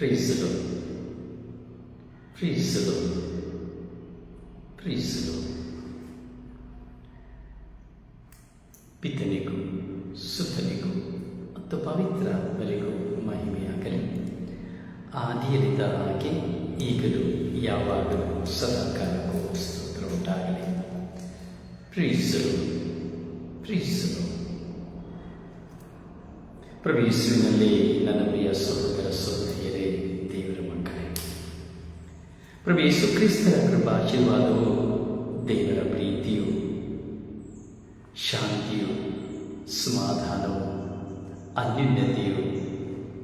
ಪ್ರೀಸಲು ಪ್ರೀಸಲು ಪ್ರೀಸಲು ಪಿತನಿಗೂ, ಸುತನಿಗೂ, ಮತ್ತು ಪವಿತ್ರ ಬಲಿಗೂ ಮಹಿಮೆಯಾಗಲಿ. ಆದಿಯಲ್ಲಿದ್ದ ಹಾಗೆ ಈಗಲೂ ಯಾವಾಗಲೂ ಸದಾಕಾಲಕ್ಕೂ ಸ್ತೋತ್ರ ಉಂಟಾಗಲಿ ಪ್ರೀಸರು ಪ್ರೀಸಲು. ಪ್ರವೇಶಿನಲ್ಲಿ ನನ್ನ ಪ್ರಿಯ ಸಹೋದರ ಸಹೋದರಿಯರೇ, ದೇವರ ಮಕ್ಕಳೇ. ಪ್ರಭು ಯೇಸು ಕ್ರಿಸ್ತರ ಕೃಪಾಶೀರ್ವಾದವು ದೇವರ ಪ್ರೀತಿಯು, ಶಾಂತಿಯು, ಸಮಾಧಾನವು, ಅನ್ಯೋನ್ಯತೆಯು,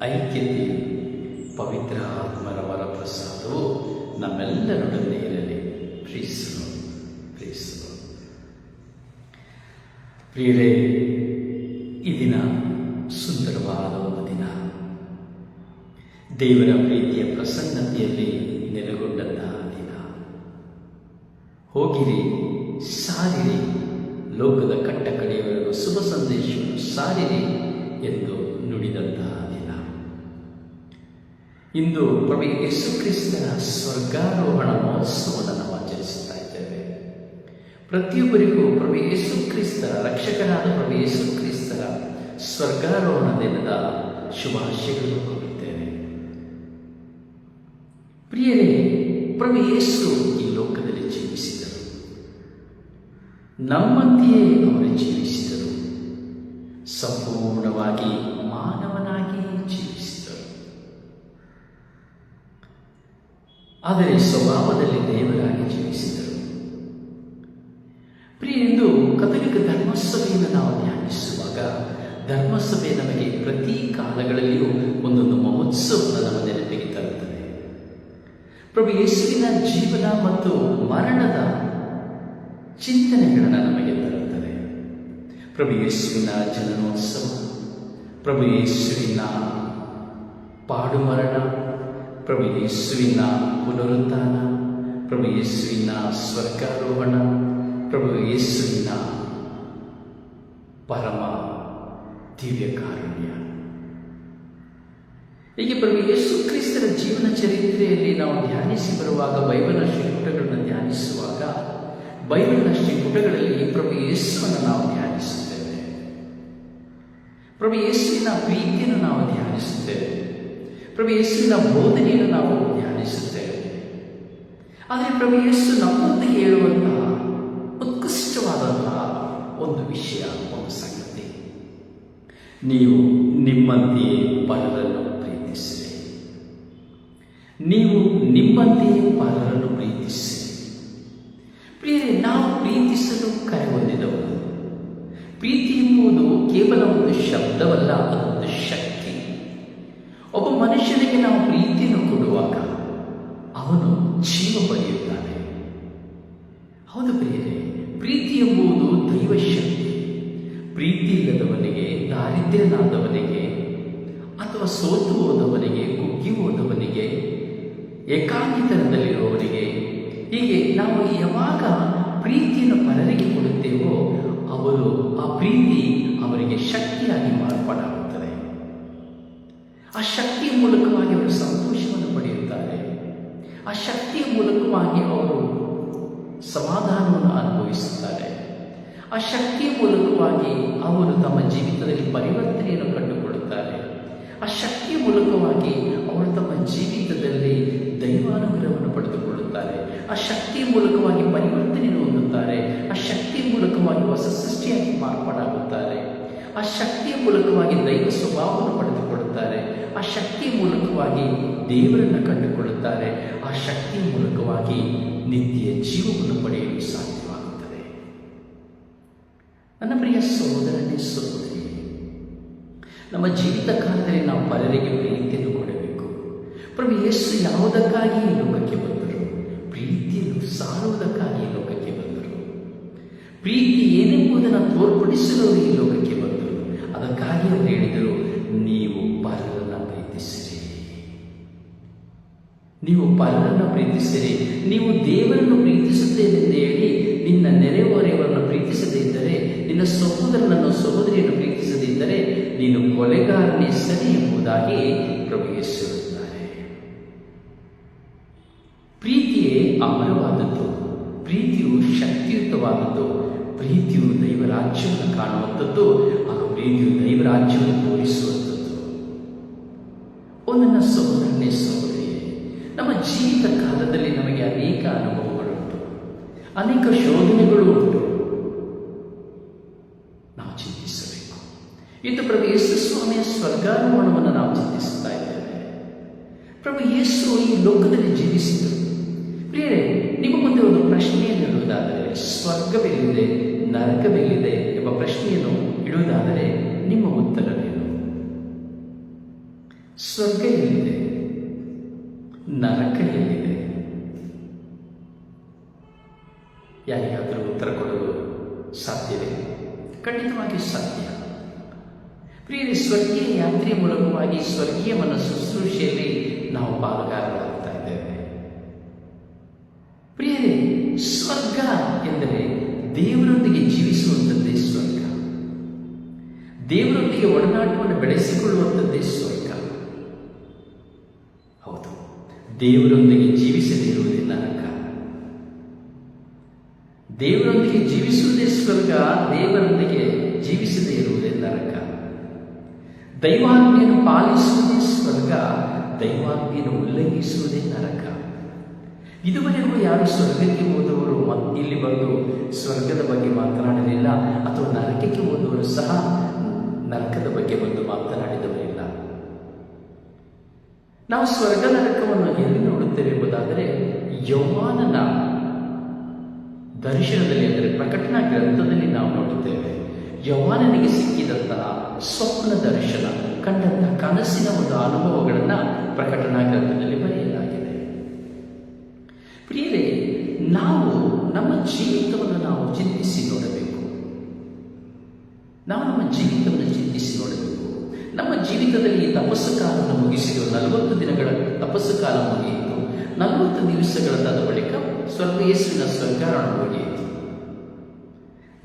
ಐಕ್ಯತೆಯು, ಪವಿತ್ರ ಆತ್ಮರ ವರಪ್ರಸಾದವು ನಮ್ಮೆಲ್ಲರೊಡನೆ ಇರಲಿ. ಪ್ರೀಸು ಪ್ರೀಸು ಪ್ರಿಯರೇ, ಈ ದಿನ ಸುಂದರವಾದ ಒಂದು ದಿನ. ದೇವರ ಪ್ರೀತಿಯ ಪ್ರಸನ್ನತೆಯಲ್ಲಿ ನೆಲೆಗೊಂಡಂತಹ ದಿನ. ಹೋಗಿರಿ, ಸಾರಿರಿ, ಲೋಕದ ಕಟ್ಟ ಕಡೆಯವರೆಗೂ ಶುಭ ಸಂದೇಶವನ್ನು ಸಾರಿರಿ ಎಂದು ನುಡಿದಂತಹ ದಿನ. ಇಂದು ಪ್ರಭು ಯೇಸು ಕ್ರಿಸ್ತನ ಸ್ವರ್ಗಾರೋಹಣ ಮಹೋತ್ಸವವನ್ನು ನಾವು ಆಚರಿಸುತ್ತಾ ಇದ್ದೇವೆ. ಪ್ರತಿಯೊಬ್ಬರಿಗೂ ಪ್ರಭು ಯೇಸು ಕ್ರಿಸ್ತರ ರಕ್ಷಕನಾದ ಪ್ರಭು ಯೇಸು ಕ್ರಿಸ್ತರ ಸ್ವರ್ಗಾರೋಹಣ ದಿನದ ಶುಭಾಶಯಗಳನ್ನು ಕೋರುತ್ತೇನೆ. ಪ್ರಿಯರೇ, ಪ್ರಭು ಯೇಸು ಈ ಲೋಕದಲ್ಲಿ ಜೀವಿಸಿದರು. ನಮ್ಮಂತೆಯೇ ಅವರು ಜೀವಿಸಿದರು. ಸಂಪೂರ್ಣವಾಗಿ ಮಾನವನಾಗಿ ಜೀವಿಸಿದರು. ಆದರೆ ಸ್ವಭಾವದಲ್ಲಿ ದೇವರಾಗಿ ಜೀವಿಸಿದರು. ಪ್ರಿಯ ಎಂದು ಕಥಲಿಕ ಧರ್ಮಸಭೆಯನ್ನು ನಾವು ಧ್ಯಾನಿಸುವಾಗ ಧರ್ಮಸಭೆ ನಮಗೆ ಪ್ರತಿ ಕಾಲಗಳಲ್ಲಿಯೂ ಒಂದೊಂದು ಮಹೋತ್ಸವವನ್ನು ನಮ್ಮ ನೆನಪಿಗೆ ತರುತ್ತದೆ. ಪ್ರಭು ಯೇಸುವಿನ ಜೀವನ ಮತ್ತು ಮರಣದ ಚಿಂತನೆಗಳನ್ನು ನಮಗೆ ತರುತ್ತದೆ. ಪ್ರಭು ಯೇಸುವಿನ ಜನನೋತ್ಸವ, ಪ್ರಭು ಯೇಸುವಿನ ಪಾಡು ಮರಣ ಪ್ರಭು ಯೇಸುವಿನ ಪುನರುತ್ಥಾನ, ಪ್ರಭು ಯೇಸುವಿನ ಸ್ವರ್ಗಾರೋಹಣ, ಪ್ರಭು ಯೇಸುವಿನ ಪರಮ ದಿವ್ಯ ಕಾರುಣ್ಯ ಹೀಗೆ ಪ್ರಭು ಯೇಸು ಕ್ರಿಸ್ತರ ಜೀವನ ಚರಿತ್ರೆಯಲ್ಲಿ ನಾವು ಧ್ಯಾನಿಸಿ ಬರುವಾಗ, ಬೈಬಲ್ನ ಶ್ರೀಪುಟಗಳನ್ನು ಧ್ಯಾನಿಸುವಾಗ, ಬೈಬಲ್ನ ಶ್ರೀಪುಟಗಳಲ್ಲಿ ಪ್ರಭು ಯೇಸುವನ್ನು ನಾವು ಧ್ಯಾನಿಸುತ್ತೇವೆ. ಪ್ರಭು ಯೇಸುವಿನ ಪ್ರೀತಿಯನ್ನು ನಾವು ಧ್ಯಾನಿಸುತ್ತೇವೆ. ಪ್ರಭು ಯೇಸುವಿನ ಬೋಧನೆಯನ್ನು ನಾವು ಧ್ಯಾನಿಸುತ್ತೇವೆ. ಆದರೆ ಪ್ರಭು ಯೇಸು ನಮ್ಮೊಂದಿಗೆ ಹೇಳುವಂತಹ ಉತ್ಕೃಷ್ಟವಾದಂತಹ ಒಂದು ವಿಷಯ, ಒಂದು ಸಂಗತಿ. ನೀವು ನಿಮ್ಮಂತೆಯೇ ಪರರನ್ನು ಪ್ರೀತಿಸಿರಿ. ನೀವು ನಿಮ್ಮಂತೆಯೇ ಪರರನ್ನು ಪ್ರೀತಿಸಿರಿ. ಪ್ರಿಯರೇ, ನಾವು ಪ್ರೀತಿಸಲು ಕರೆ ಹೊಂದಿದವರು ಪ್ರೀತಿ ಎಂಬುದು ಕೇವಲ ಒಂದು ಶಬ್ದವಲ್ಲ, ಅದೊಂದು ಶಕ್ತಿ. ಒಬ್ಬ ಮನುಷ್ಯನಿಗೆ ನಾವು ಪ್ರೀತಿಯನ್ನು ಕೊಡುವಾಗ ಅವನು ಜೀವ ಪಡೆಯುತ್ತಾನೆ. ಹೌದು ಪ್ರಿಯರೇ, ಪ್ರೀತಿ ಎಂಬುದು ದೈವ ಶಕ್ತಿ ಪ್ರೀತಿ ಇಲ್ಲದವನಿಗೆ ದಾರಿದ್ರ್ಯನಾದವನಿಗೆ, ಅಥವಾ ಸೋತು ಹೋದವನಿಗೆ, ಕುಗ್ಗಿ ಹೋದವನಿಗೆ ಏಕಾಂಗಿತನದಲ್ಲಿರುವವರಿಗೆ ಹೀಗೆ ನಾವು ಯಾವಾಗ ಪ್ರೀತಿಯನ್ನು ಪರರಿಗೆ ಕೊಡುತ್ತೇವೋ, ಅವರು ಆ ಪ್ರೀತಿ ಅವರಿಗೆ ಶಕ್ತಿಯಾಗಿ ಮಾರ್ಪಾಡಾಗುತ್ತದೆ. ಆ ಶಕ್ತಿಯ ಮೂಲಕವಾಗಿ ಅವರು ಸಂತೋಷವನ್ನು ಪಡೆಯುತ್ತಾರೆ. ಆ ಶಕ್ತಿಯ ಮೂಲಕವಾಗಿ ಅವರು ಸಮಾಧಾನವನ್ನು ಅನುಭವಿಸುತ್ತಾರೆ. ಆ ಶಕ್ತಿಯ ಮೂಲಕವಾಗಿ ಅವರು ತಮ್ಮ ಜೀವಿತದಲ್ಲಿ ಪರಿವರ್ತನೆಯನ್ನು ಕಂಡುಕೊಳ್ಳುತ್ತಾರೆ. ಆ ಶಕ್ತಿಯ ಮೂಲಕವಾಗಿ ಅವರು ತಮ್ಮ ಜೀವಿತದಲ್ಲಿ ದೈವಾನುಗ್ರಹವನ್ನು ಪಡೆದುಕೊಳ್ಳುತ್ತಾರೆ. ಆ ಶಕ್ತಿಯ ಮೂಲಕವಾಗಿ ಪರಿವರ್ತನೆಯನ್ನು ಹೊಂದುತ್ತಾರೆ. ಆ ಶಕ್ತಿಯ ಮೂಲಕವಾಗಿ ಹೊಸ ಸೃಷ್ಟಿಯಾಗಿ ಮಾರ್ಪಾಡಾಗುತ್ತಾರೆ. ಆ ಶಕ್ತಿಯ ಮೂಲಕವಾಗಿ ದೈವ ಸ್ವಭಾವವನ್ನು ಪಡೆದುಕೊಳ್ಳುತ್ತಾರೆ. ಆ ಶಕ್ತಿಯ ಮೂಲಕವಾಗಿ ದೇವರನ್ನು ಕಂಡುಕೊಳ್ಳುತ್ತಾರೆ. ಆ ಶಕ್ತಿಯ ಮೂಲಕವಾಗಿ ನಿತ್ಯ ಜೀವವನ್ನು ಪಡೆಯಲು ಸಾಧ್ಯವಾಗುತ್ತದೆ ನನ್ನ ಪ್ರಿಯ ಸಹೋದರನೇ ಸಹೋದರಿ ನಮ್ಮ ಜೀವಿತ ಕಾಲದಲ್ಲಿ ನಾವು ಪರರಿಗೆ ಪ್ರೀತಿಯನ್ನು ಕೊಡಬೇಕು ಪ್ರಭು ಯೇಸು ಯಾವುದಕ್ಕಾಗಿ ಲೋಕಕ್ಕೆ ಬಂದರು? ಪ್ರೀತಿಯನ್ನು ಸಾರುವುದಕ್ಕಾಗಿ ಲೋಕಕ್ಕೆ ಬಂದರು. ಪ್ರೀತಿ ಏನೆಂಬುದನ್ನು ತೋರ್ಪಡಿಸಲು ಈ ಲೋಕಕ್ಕೆ ಬಂದರು. ಅದಕ್ಕಾಗಿ ಅವರು ಹೇಳಿದರು, ನೀವು ಪರರನ್ನು ಪ್ರೀತಿಸಿರಿ. ನೀವು ಪರರನ್ನು ಪ್ರೀತಿಸಿರಿ. ನೀವು ದೇವರನ್ನು ಪ್ರೀತಿಸುತ್ತೇನೆಂದು ಹೇಳಿ ನಿನ್ನ ನೆರೆಹೊರೆಯವರನ್ನು ಪ್ರೀತಿಸದಿದ್ದರೆ ನಿನ್ನ ಸಹೋದರನನ್ನು ಸಹೋದರಿಯನ್ನು ಪ್ರೀತಿಸದಿದ್ದರೆ ನೀನು ಕೊಲೆಗಾರನೇ ಸರಿ ಎಂಬುದಾಗಿ ಪ್ರಭು ಪ್ರೀತಿಯೇ ಅಮರವಾದದ್ದು, ಪ್ರೀತಿಯು ಶಕ್ತಿಯುತವಾದದ್ದು, ಪ್ರೀತಿಯು ದೈವರಾಜ್ಯವನ್ನು ಕಾಣುವಂಥದ್ದು, ಆ ಪ್ರೀತಿಯು ದೈವರಾಜ್ಯವನ್ನು ತೋರಿಸುವಂಥದ್ದು. ಒಂದನ್ನ ಸಹೋದರನೇ ಸಹೋದರಿ ನಮ್ಮ ಜೀವಿತ ಕಾಲದಲ್ಲಿ ನಮಗೆ ಅನೇಕ ಅನುಭವ ಅನೇಕ ಶೋಧನೆಗಳು ಉಂಟು. ನಾವು ಚಿಂತಿಸಬೇಕು. ಇಂದು ಪ್ರಭು ಯೇಸು ಸ್ವಾಮಿಯ ಸ್ವರ್ಗಾರೋಹಣವನ್ನು ನಾವು ಚಿಂತಿಸುತ್ತಾ ಇದ್ದೇವೆ. ಪ್ರಭು ಯೇಸು ಈ ಲೋಕದಲ್ಲಿ ಜೀವಿಸಿದರು. ಪ್ರಿಯರೇ, ನಿಮ್ಮ ಮುಂದೆ ಒಂದು ಪ್ರಶ್ನೆಯನ್ನು ಇಡುವುದಾದರೆ ಸ್ವರ್ಗವೆಲ್ಲಿದೆ, ನರಕವೆಲ್ಲಿದೆ ಎಂಬ ಪ್ರಶ್ನೆಯನ್ನು ಇಡುವುದಾದರೆ ನಿಮ್ಮ ಉತ್ತರವೇನು? ಸ್ವರ್ಗ ಎಲ್ಲಿದೆ ನರಕ ಎಲ್ಲಿದೆ ಸಾಧ್ಯವೇ ಖಂಡಿತವಾಗಿ ಸಾಧ್ಯ ಪ್ರಿಯರಿ, ಸ್ವರ್ಗೀಯ ಯಾತ್ರೆ ಮೂಲಕವಾಗಿ ಸ್ವರ್ಗೀಯ ಮನ ಶುಶ್ರೂಷೆಯಲ್ಲಿ ನಾವು ಪಾಲುಗಾರರಾಗ್ತಾ ಇದ್ದೇವೆ. ಪ್ರಿಯರೇ, ಸ್ವರ್ಗ ಎಂದರೆ ದೇವರೊಂದಿಗೆ ಜೀವಿಸುವಂಥದ್ದೇ ಸ್ವರ್ಗ. ದೇವರೊಂದಿಗೆ ಒಡನಾಟವನ್ನು ಬೆಳೆಸಿಕೊಳ್ಳುವಂಥದ್ದೇ ಸ್ವರ್ಗ. ಹೌದು, ದೇವರೊಂದಿಗೆ ಜೀವಿಸದೇ ಇರುವುದಿಲ್ಲ ನರಕ. ದೇವರೊಂದಿಗೆ ಜೀವಿಸುವುದೇ ಸ್ವರ್ಗ, ದೇವರೊಂದಿಗೆ ಜೀವಿಸದೇ ಇರುವುದೇ ನರಕ. ದೈವಾಜ್ಞೆಯನ್ನು ಪಾಲಿಸುವುದೇ ಸ್ವರ್ಗ ದೈವಾಜ್ಞೆಯನ್ನು ಉಲ್ಲಂಘಿಸುವುದೇ ನರಕ. ಇದುವರೆಗೂ ಯಾರು ಸ್ವರ್ಗಕ್ಕೆ ಹೋದವರು ಇಲ್ಲಿ ಬಂದು ಸ್ವರ್ಗದ ಬಗ್ಗೆ ಮಾತನಾಡಲಿಲ್ಲ ಅಥವಾ ನರಕಕ್ಕೆ ಹೋದವರು ಸಹ ನರಕದ ಬಗ್ಗೆ ಬಂದು ಮಾತನಾಡಿದವರಿಲ್ಲ ನಾವು ಸ್ವರ್ಗ ನರಕವನ್ನು ಎಲ್ಲಿ ನೋಡುತ್ತೇವೆ ಎಂಬುದಾದರೆ, ಯೌವಾನನ ದರ್ಶನದಲ್ಲಿ ಅಂದರೆ ಪ್ರಕಟಣಾ ಗ್ರಂಥದಲ್ಲಿ ನಾವು ನೋಡುತ್ತೇವೆ. ಯೌವಾನನಿಗೆ ಸಿಕ್ಕಿದಂತಹ ಸ್ವಪ್ನ ದರ್ಶನ ಕಂಡಂತಹ ಕನಸಿನ ಒಂದು ಅನುಭವಗಳನ್ನು ಪ್ರಕಟಣಾ ಗ್ರಂಥದಲ್ಲಿ ಬರೆಯಲಾಗಿದೆ. ಪ್ರಿಯರೇ, ನಾವು ನಮ್ಮ ಜೀವಿತವನ್ನು ನಾವು ಚಿಂತಿಸಿ ನೋಡಬೇಕು. ನಾವು ನಮ್ಮ ಜೀವಿತವನ್ನು ಚಿಂತಿಸಿ ನೋಡಬೇಕು. ನಮ್ಮ ಜೀವಿತದಲ್ಲಿ ತಪಸ್ಸು ಕಾಲವನ್ನು ಮುಗಿಸಿದ್ದು ನಲವತ್ತು ದಿನಗಳ ತಪಸ್ಸು ಕಾಲ ಮುಗಿಯಿತು. ನಲವತ್ತು ದಿವಸಗಳಾದ ಬಳಿಕ ಸ್ವರ್ಗ ಯೇಸುವಿನ ಸ್ವರ್ಗಾರೋಹಣ ಮುಗಿಯಿತು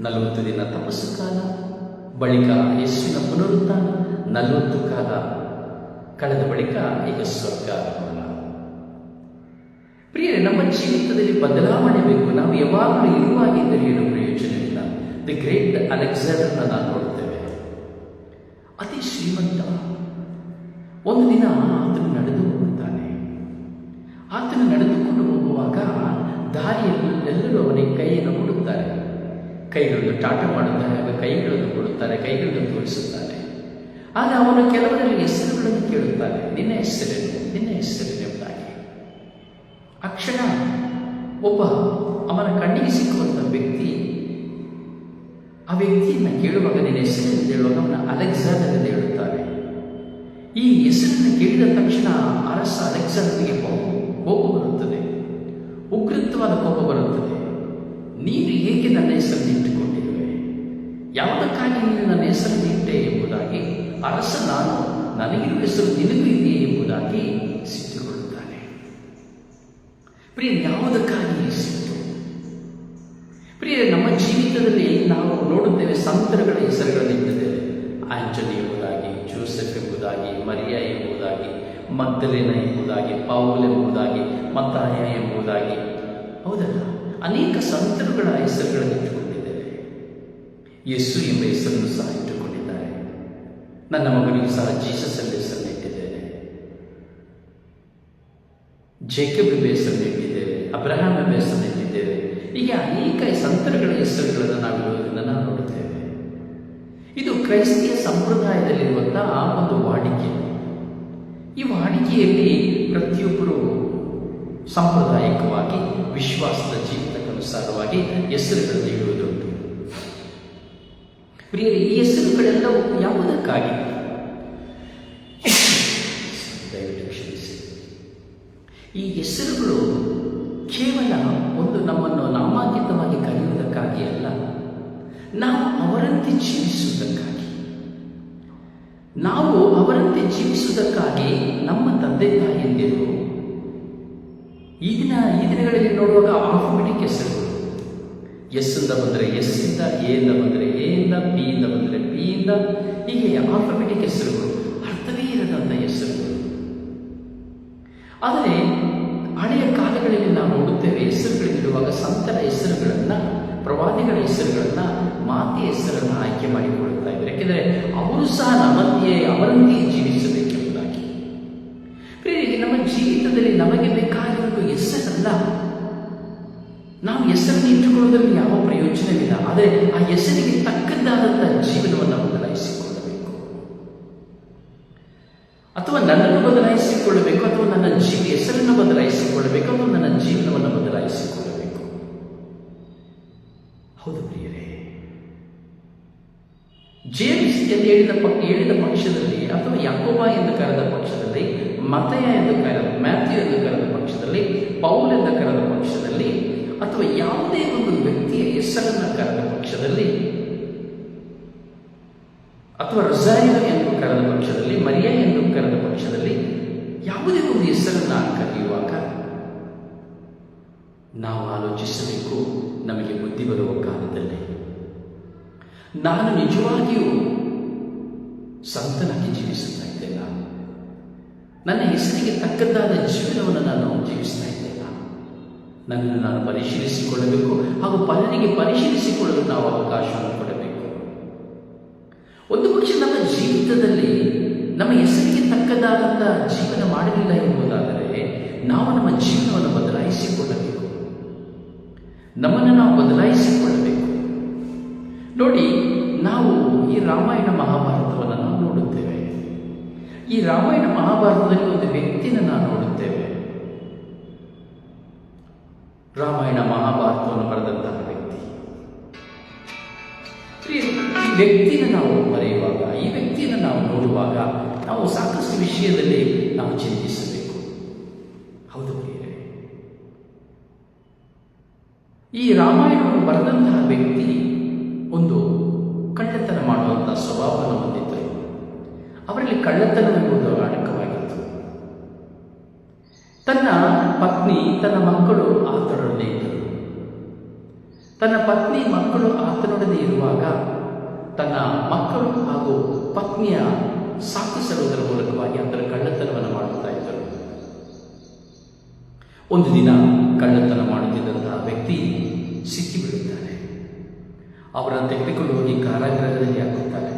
ನಲವತ್ತು ದಿನ ತಪಸ್ಸು ಕಾಲ, ಬಳಿಕ ಯೇಸುವಿನ ಪುನರುತ್ಥಾನ, ನಲವತ್ತು ಕಾಲ. ಕಳೆದ ಬಳಿಕ ಈಗ ಸ್ವರ್ಗಾರೋಹಣ ಪ್ರಿಯರೇ, ನಮ್ಮ ಜೀವಿತದಲ್ಲಿ ಬದಲಾವಣೆ ಬೇಕು. ನಾವು ಯಾವಾಗಲೂ ಇರುವಾಗಿದ್ದರೆ ಏನು ಪ್ರಯೋಜನವಿಲ್ಲ. ದಿ ಗ್ರೇಟ್ ಅಲೆಕ್ಸಾಂಡರ್ನ ನಾವು ನೋಡ್ತೇವೆ ಅತಿ ಶ್ರೀಮಂತ. ಒಂದು ದಿನ ಆತನು ನಡೆದು ಹೋಗುತ್ತಾನೆ. ಆತನು ನಡೆದುಕೊಂಡು ಹೋಗುವಾಗ ದಾರಿಯಲ್ಲಿ ಎಲ್ಲರೂ ಅವನಿಗೆ ಕೈಯನ್ನು ಕೊಡುತ್ತಾರೆ. ಕೈಗಳನ್ನು ಟಾಟ ಮಾಡುತ್ತಾರೆ ಕೈಗಳನ್ನು ಕೊಡುತ್ತಾರೆ, ಕೈಗಳನ್ನು ತೋರಿಸುತ್ತಾರೆ. ಆಗ ಅವನು ಕೆಲವರಲ್ಲಿ ಹೆಸರುಗಳನ್ನು ಕೇಳುತ್ತಾರೆ ನಿನ್ನ ಹೆಸರೇನು ನಿನ್ನ ಹೆಸರೇನು ಎಂಬುದಾಗಿ. ಆ ಕ್ಷಣ ಒಬ್ಬ ಅವನ ಕಣ್ಣಿಗೆ ಸಿಕ್ಕುವಂಥ ವ್ಯಕ್ತಿ, ಆ ವ್ಯಕ್ತಿಯನ್ನು ಕೇಳುವಾಗ ನಿನ್ನ ಹೆಸರನ್ನು ಹೇಳುವಾಗ ಅವನ ಅಲೆಕ್ಸಾಂಡರ್ ಎಂದು ಹೇಳುತ್ತಾನೆ. ಈ ಹೆಸರನ್ನು ಕೇಳಿದ ತಕ್ಷಣ ಅರಸ ಅಲೆಕ್ಸಾಂಡರ್ಗೆ ಕೋಪ. ಯಾವುದಕ್ಕಾಗಿ ನೀನು ನನ್ನ ಹೆಸರು ಇಟ್ಟೆ ಎಂಬುದಾಗಿ ಅರಸ ನಾನು ನನಗಿರುವ ಹೆಸರು ನಿನಗೂ ಇದೆಯೇ ಎಂಬುದಾಗಿ ಸಿದ್ಧಗೊಳ್ಳುತ್ತಾನೆ. ಪ್ರಿಯ ಯಾವುದಕ್ಕಾಗಿ ಸಿಟ್ಟು? ಪ್ರಿಯ ನಮ್ಮ ಜೀವಿತದಲ್ಲಿ ನಾವು ನೋಡುತ್ತೇವೆ ಸಂತರಗಳ ಹೆಸರುಗಳನ್ನು ಇಟ್ಟಿದ್ದೇವೆ ಆಂಜನಿ ಎಂಬುದಾಗಿ, ಜೋಸೆಫ್ ಎಂಬುದಾಗಿ, ಮರಿಯಾ ಎಂಬುದಾಗಿ, ಮಗ್ದಲೇನ ಎಂಬುದಾಗಿ, ಪೌಲ್ ಎಂಬುದಾಗಿ, ಮತ್ತಾಯ ಎಂಬುದಾಗಿ. ಹೌದಲ್ಲ? ಅನೇಕ ಸಂತರುಗಳ ಹೆಸರುಗಳನ್ನು ಯೇಸು ಎಂಬ ಹೆಸರನ್ನು ಸಹ ಇಟ್ಟುಕೊಂಡಿದ್ದಾರೆ ನನ್ನ ಮಗನಿಗೂ ಸಹ ಜೀಸಸ್ ಎಂಬ ಹೆಸರನ್ನು ಇಟ್ಟಿದ್ದೇನೆ. ಜೇಕಬ್ ಎಂಬ ಹೆಸರನ್ನು ಇಟ್ಟಿದ್ದೇವೆ. ಅಬ್ರಹಾಂ ಎಂಬ ಹೆಸರನ್ನು ಇಟ್ಟಿದ್ದೇವೆ. ಹೀಗೆ ಅನೇಕ ಸಂತರಗಳ ಹೆಸರುಗಳನ್ನು ನಾವು ನಾವು ನೋಡುತ್ತೇವೆ. ಇದು ಕ್ರೈಸ್ತಿಯ ಸಂಪ್ರದಾಯದಲ್ಲಿರುವಂತಹ ಒಂದು ವಾಡಿಕೆ ಈ ವಾಡಿಕೆಯಲ್ಲಿ ಪ್ರತಿಯೊಬ್ಬರು ಸಾಂಪ್ರದಾಯಿಕವಾಗಿ ವಿಶ್ವಾಸದ ಜೀವಿತಕ್ಕನುಸಾರವಾಗಿ ಹೆಸರುಗಳನ್ನು ಇಡುವುದುಂಟು ಪ್ರಿಯರೇ ಈ ಹೆಸರುಗಳೆಲ್ಲ ಯಾವುದಕ್ಕಾಗಿ ಈ ಹೆಸರುಗಳು ಕೇವಲ ಒಂದು ನಮ್ಮನ್ನು ನಾಮಾಂಕಿತವಾಗಿ ಕರೆಯುವುದಕ್ಕಾಗಿ ಅಲ್ಲ, ನಾವು ಅವರಂತೆ ಜೀವಿಸುವುದಕ್ಕಾಗಿ. ನಾವು ಅವರಂತೆ ಜೀವಿಸುವುದಕ್ಕಾಗಿ ನಮ್ಮ ತಂದೆ ತಾಯಿಯಂದಿರು ಈಗಿನ ಈ ದಿನಗಳಲ್ಲಿ ನೋಡುವಾಗ ಆಟೋಮೆಟಿಕ್ ಹೆಸರುಗಳು ಎಸ್ ಇಂದ ಬಂದರೆ ಎಸ್ ಇಂದ ಎ ಬಂದರೆ ಎ ಇಂದ ಪಿ ಇಂದ ಬಂದರೆ ಪಿ ಇಂದ ಹೀಗೆ ಆಲ್ಫಾಬೆಟಿಕ್ ಹೆಸರುಗಳು ಅರ್ಥವೇ ಇರದಂಥ ಹೆಸರುಗಳು ಆದರೆ ಹಳೆಯ ಕಾಲಗಳಲ್ಲಿ ನಾವು ನೋಡುತ್ತೇವೆ ಹೆಸರುಗಳಿರುವಾಗ ಸಂತರ ಹೆಸರುಗಳನ್ನು ಪ್ರವಾದಿಗಳ ಹೆಸರುಗಳನ್ನು ಮಾತೆಯ ಹೆಸರನ್ನು ಆಯ್ಕೆ ಮಾಡಿಕೊಳ್ಳುತ್ತಾ ಇದ್ದಾರೆ. ಯಾಕೆಂದರೆ ಅವರು ಸಹ ನಮ್ಮಂತೆಯೇ ಅವರಂತೆಯೇ ಜೀವಿಸಬೇಕೆಂಬುದಾಗಿ. ಪ್ರಿಯರಿಗೆ, ನಮ್ಮ ಜೀವಿತದಲ್ಲಿ ನಮಗೆ ಹೆಸರನ್ನು ಇಟ್ಟುಕೊಳ್ಳೋದ್ರಲ್ಲಿ ಯಾವ ಪ್ರಯೋಜನವಿಲ್ಲ. ಆದರೆ ಆ ಹೆಸರಿಗೆ ತಕ್ಕದ್ದಾದಂತಹ ಜೀವನವನ್ನು ಬದಲಾಯಿಸಿಕೊಳ್ಳಬೇಕು. ಅಥವಾ ನನ್ನನ್ನು ಬದಲಾಯಿಸಿಕೊಳ್ಳಬೇಕು, ಅಥವಾ ನನ್ನ ಜೀವ ಹೆಸರನ್ನು ಬದಲಾಯಿಸಿಕೊಳ್ಳಬೇಕು, ಅಥವಾ ನನ್ನ ಜೀವನವನ್ನು ಬದಲಾಯಿಸಿಕೊಳ್ಳಬೇಕು. ಹೌದು ಪ್ರಿಯರೇ. ಜೇಮ್ಸ್ ಎಂದು ಹೇಳಿದ ಹೇಳಿದ ಪಕ್ಷದಲ್ಲಿ, ಅಥವಾ ಯಾಕೋಬ ಎಂದು ಕರೆದ ಪಕ್ಷದಲ್ಲಿ ಮತಯ ಎಂದು ಕರೆದ, ಮ್ಯಾಥ್ಯೂ ಎಂದು ಕರೆದ ಪಕ್ಷದಲ್ಲಿ, ಪೌಲ್ ಎಂದು ಕರೆದ ಪಕ್ಷದಲ್ಲಿ ಅಥವಾ ಯಾವುದೇ ಒಂದು ವ್ಯಕ್ತಿಯ ಹೆಸರನ್ನು ಕರೆದ ಪಕ್ಷದಲ್ಲಿ ಅಥವಾ ರೊಸಾರಿಯೋ ಎಂದು ಕರೆದ ಪಕ್ಷದಲ್ಲಿ, ಮರಿಯ ಎಂದು ಕರೆದ ಪಕ್ಷದಲ್ಲಿ ಯಾವುದೇ ಒಂದು ಹೆಸರನ್ನು ಕರೆಯುವಾಗ ನಾವು ಆಲೋಚಿಸಬೇಕು, ನಮಗೆ ಬುದ್ಧಿ ಬರುವ ಕಾಲದಲ್ಲಿ. ನಾನು ನಿಜವಾಗಿಯೂ ಸಂತನಾಗಿ ಜೀವಿಸುತ್ತಾ ಇದ್ದೇನೆ? ನನ್ನ ಹೆಸರಿಗೆ ತಕ್ಕದ್ದಾದ ಜೀವನವನ್ನು ನಾನು ಜೀವಿಸ್ತಾ ಇದ್ದೇನ? ನನ್ನನ್ನು ನಾನು ಪರಿಶೀಲಿಸಿಕೊಳ್ಳಬೇಕು ಹಾಗೂ ಪರನಿಗೆ ಪರಿಶೀಲಿಸಿಕೊಳ್ಳಲು ನಾವು ಅವಕಾಶವನ್ನು ಕೊಡಬೇಕು. ಒಂದು ಪಕ್ಷ ನಮ್ಮ ಜೀವಿತದಲ್ಲಿ ನಮ್ಮ ಹೆಸರಿಗೆ ತಕ್ಕದಾದಂತಹ ಜೀವನ ಮಾಡಲಿಲ್ಲ ಎಂಬುದಾದರೆ ನಾವು ನಮ್ಮ ಜೀವನವನ್ನು ಬದಲಾಯಿಸಿಕೊಳ್ಳಬೇಕು. ನಮ್ಮನ್ನು ನಾವು ಬದಲಾಯಿಸಿಕೊಳ್ಳಬೇಕು. ನೋಡಿ, ನಾವು ಈ ರಾಮಾಯಣ ಮಹಾಭಾರತವನ್ನು ನೋಡುತ್ತೇವೆ. ಈ ರಾಮಾಯಣ ಮಹಾಭಾರತದಲ್ಲಿ ಒಂದು ವ್ಯಕ್ತಿಯನ್ನು ನಾವು ನೋಡುತ್ತೇವೆ. ರಾಮಾಯಣ ಮಹಾಭಾರತವನ್ನು ಬರೆದಂತಹ ವ್ಯಕ್ತಿ. ಈ ವ್ಯಕ್ತಿನ ನಾವು ಬರೆಯುವಾಗ, ಈ ವ್ಯಕ್ತಿಯನ್ನು ನಾವು ನೋಡುವಾಗ ನಾವು ಸಾಕಷ್ಟು ವಿಷಯದಲ್ಲಿ ನಾವು ಚಿಂತಿಸಬೇಕು. ಹೌದು ಈ ರಾಮಾಯಣವನ್ನು ಬರೆದಂತಹ ವ್ಯಕ್ತಿ ಒಂದು ಕಳ್ಳತನ ಮಾಡುವಂತಹ ಸ್ವಭಾವವನ್ನು ಹೊಂದಿದ್ದರು ಅವರಲ್ಲಿ ಕಳ್ಳತನವೆಂಬುದು ಅಡಕವಾಗಿತ್ತು ತನ್ನ ಪತ್ನಿ ತನ್ನ ಮಕ್ಕಳು ಆತನೊಡನೆ ಇದ್ದರು. ತನ್ನ ಪತ್ನಿ ಮಕ್ಕಳು ಆತನೊಡನೆ ಇರುವಾಗ ತನ್ನ ಮಕ್ಕಳು ಹಾಗೂ ಪತ್ನಿಯ ಸಾಕಿಸರುವುದರ ಮೂಲಕವಾಗಿ ಅದರ ಕಳ್ಳತನವನ್ನು ಮಾಡುತ್ತಾ ಇದ್ದರು. ಒಂದು ದಿನ ಕಳ್ಳತನ ಮಾಡುತ್ತಿದ್ದಂತಹ ವ್ಯಕ್ತಿ ಸಿಕ್ಕಿಬಿಡುತ್ತಾನೆ. ಅವರನ್ನು ತೆಗೆದುಕೊಂಡು ಹೋಗಿ ಕಾರಾಗೃಹದಲ್ಲಿ ಹಾಕುತ್ತಾರೆ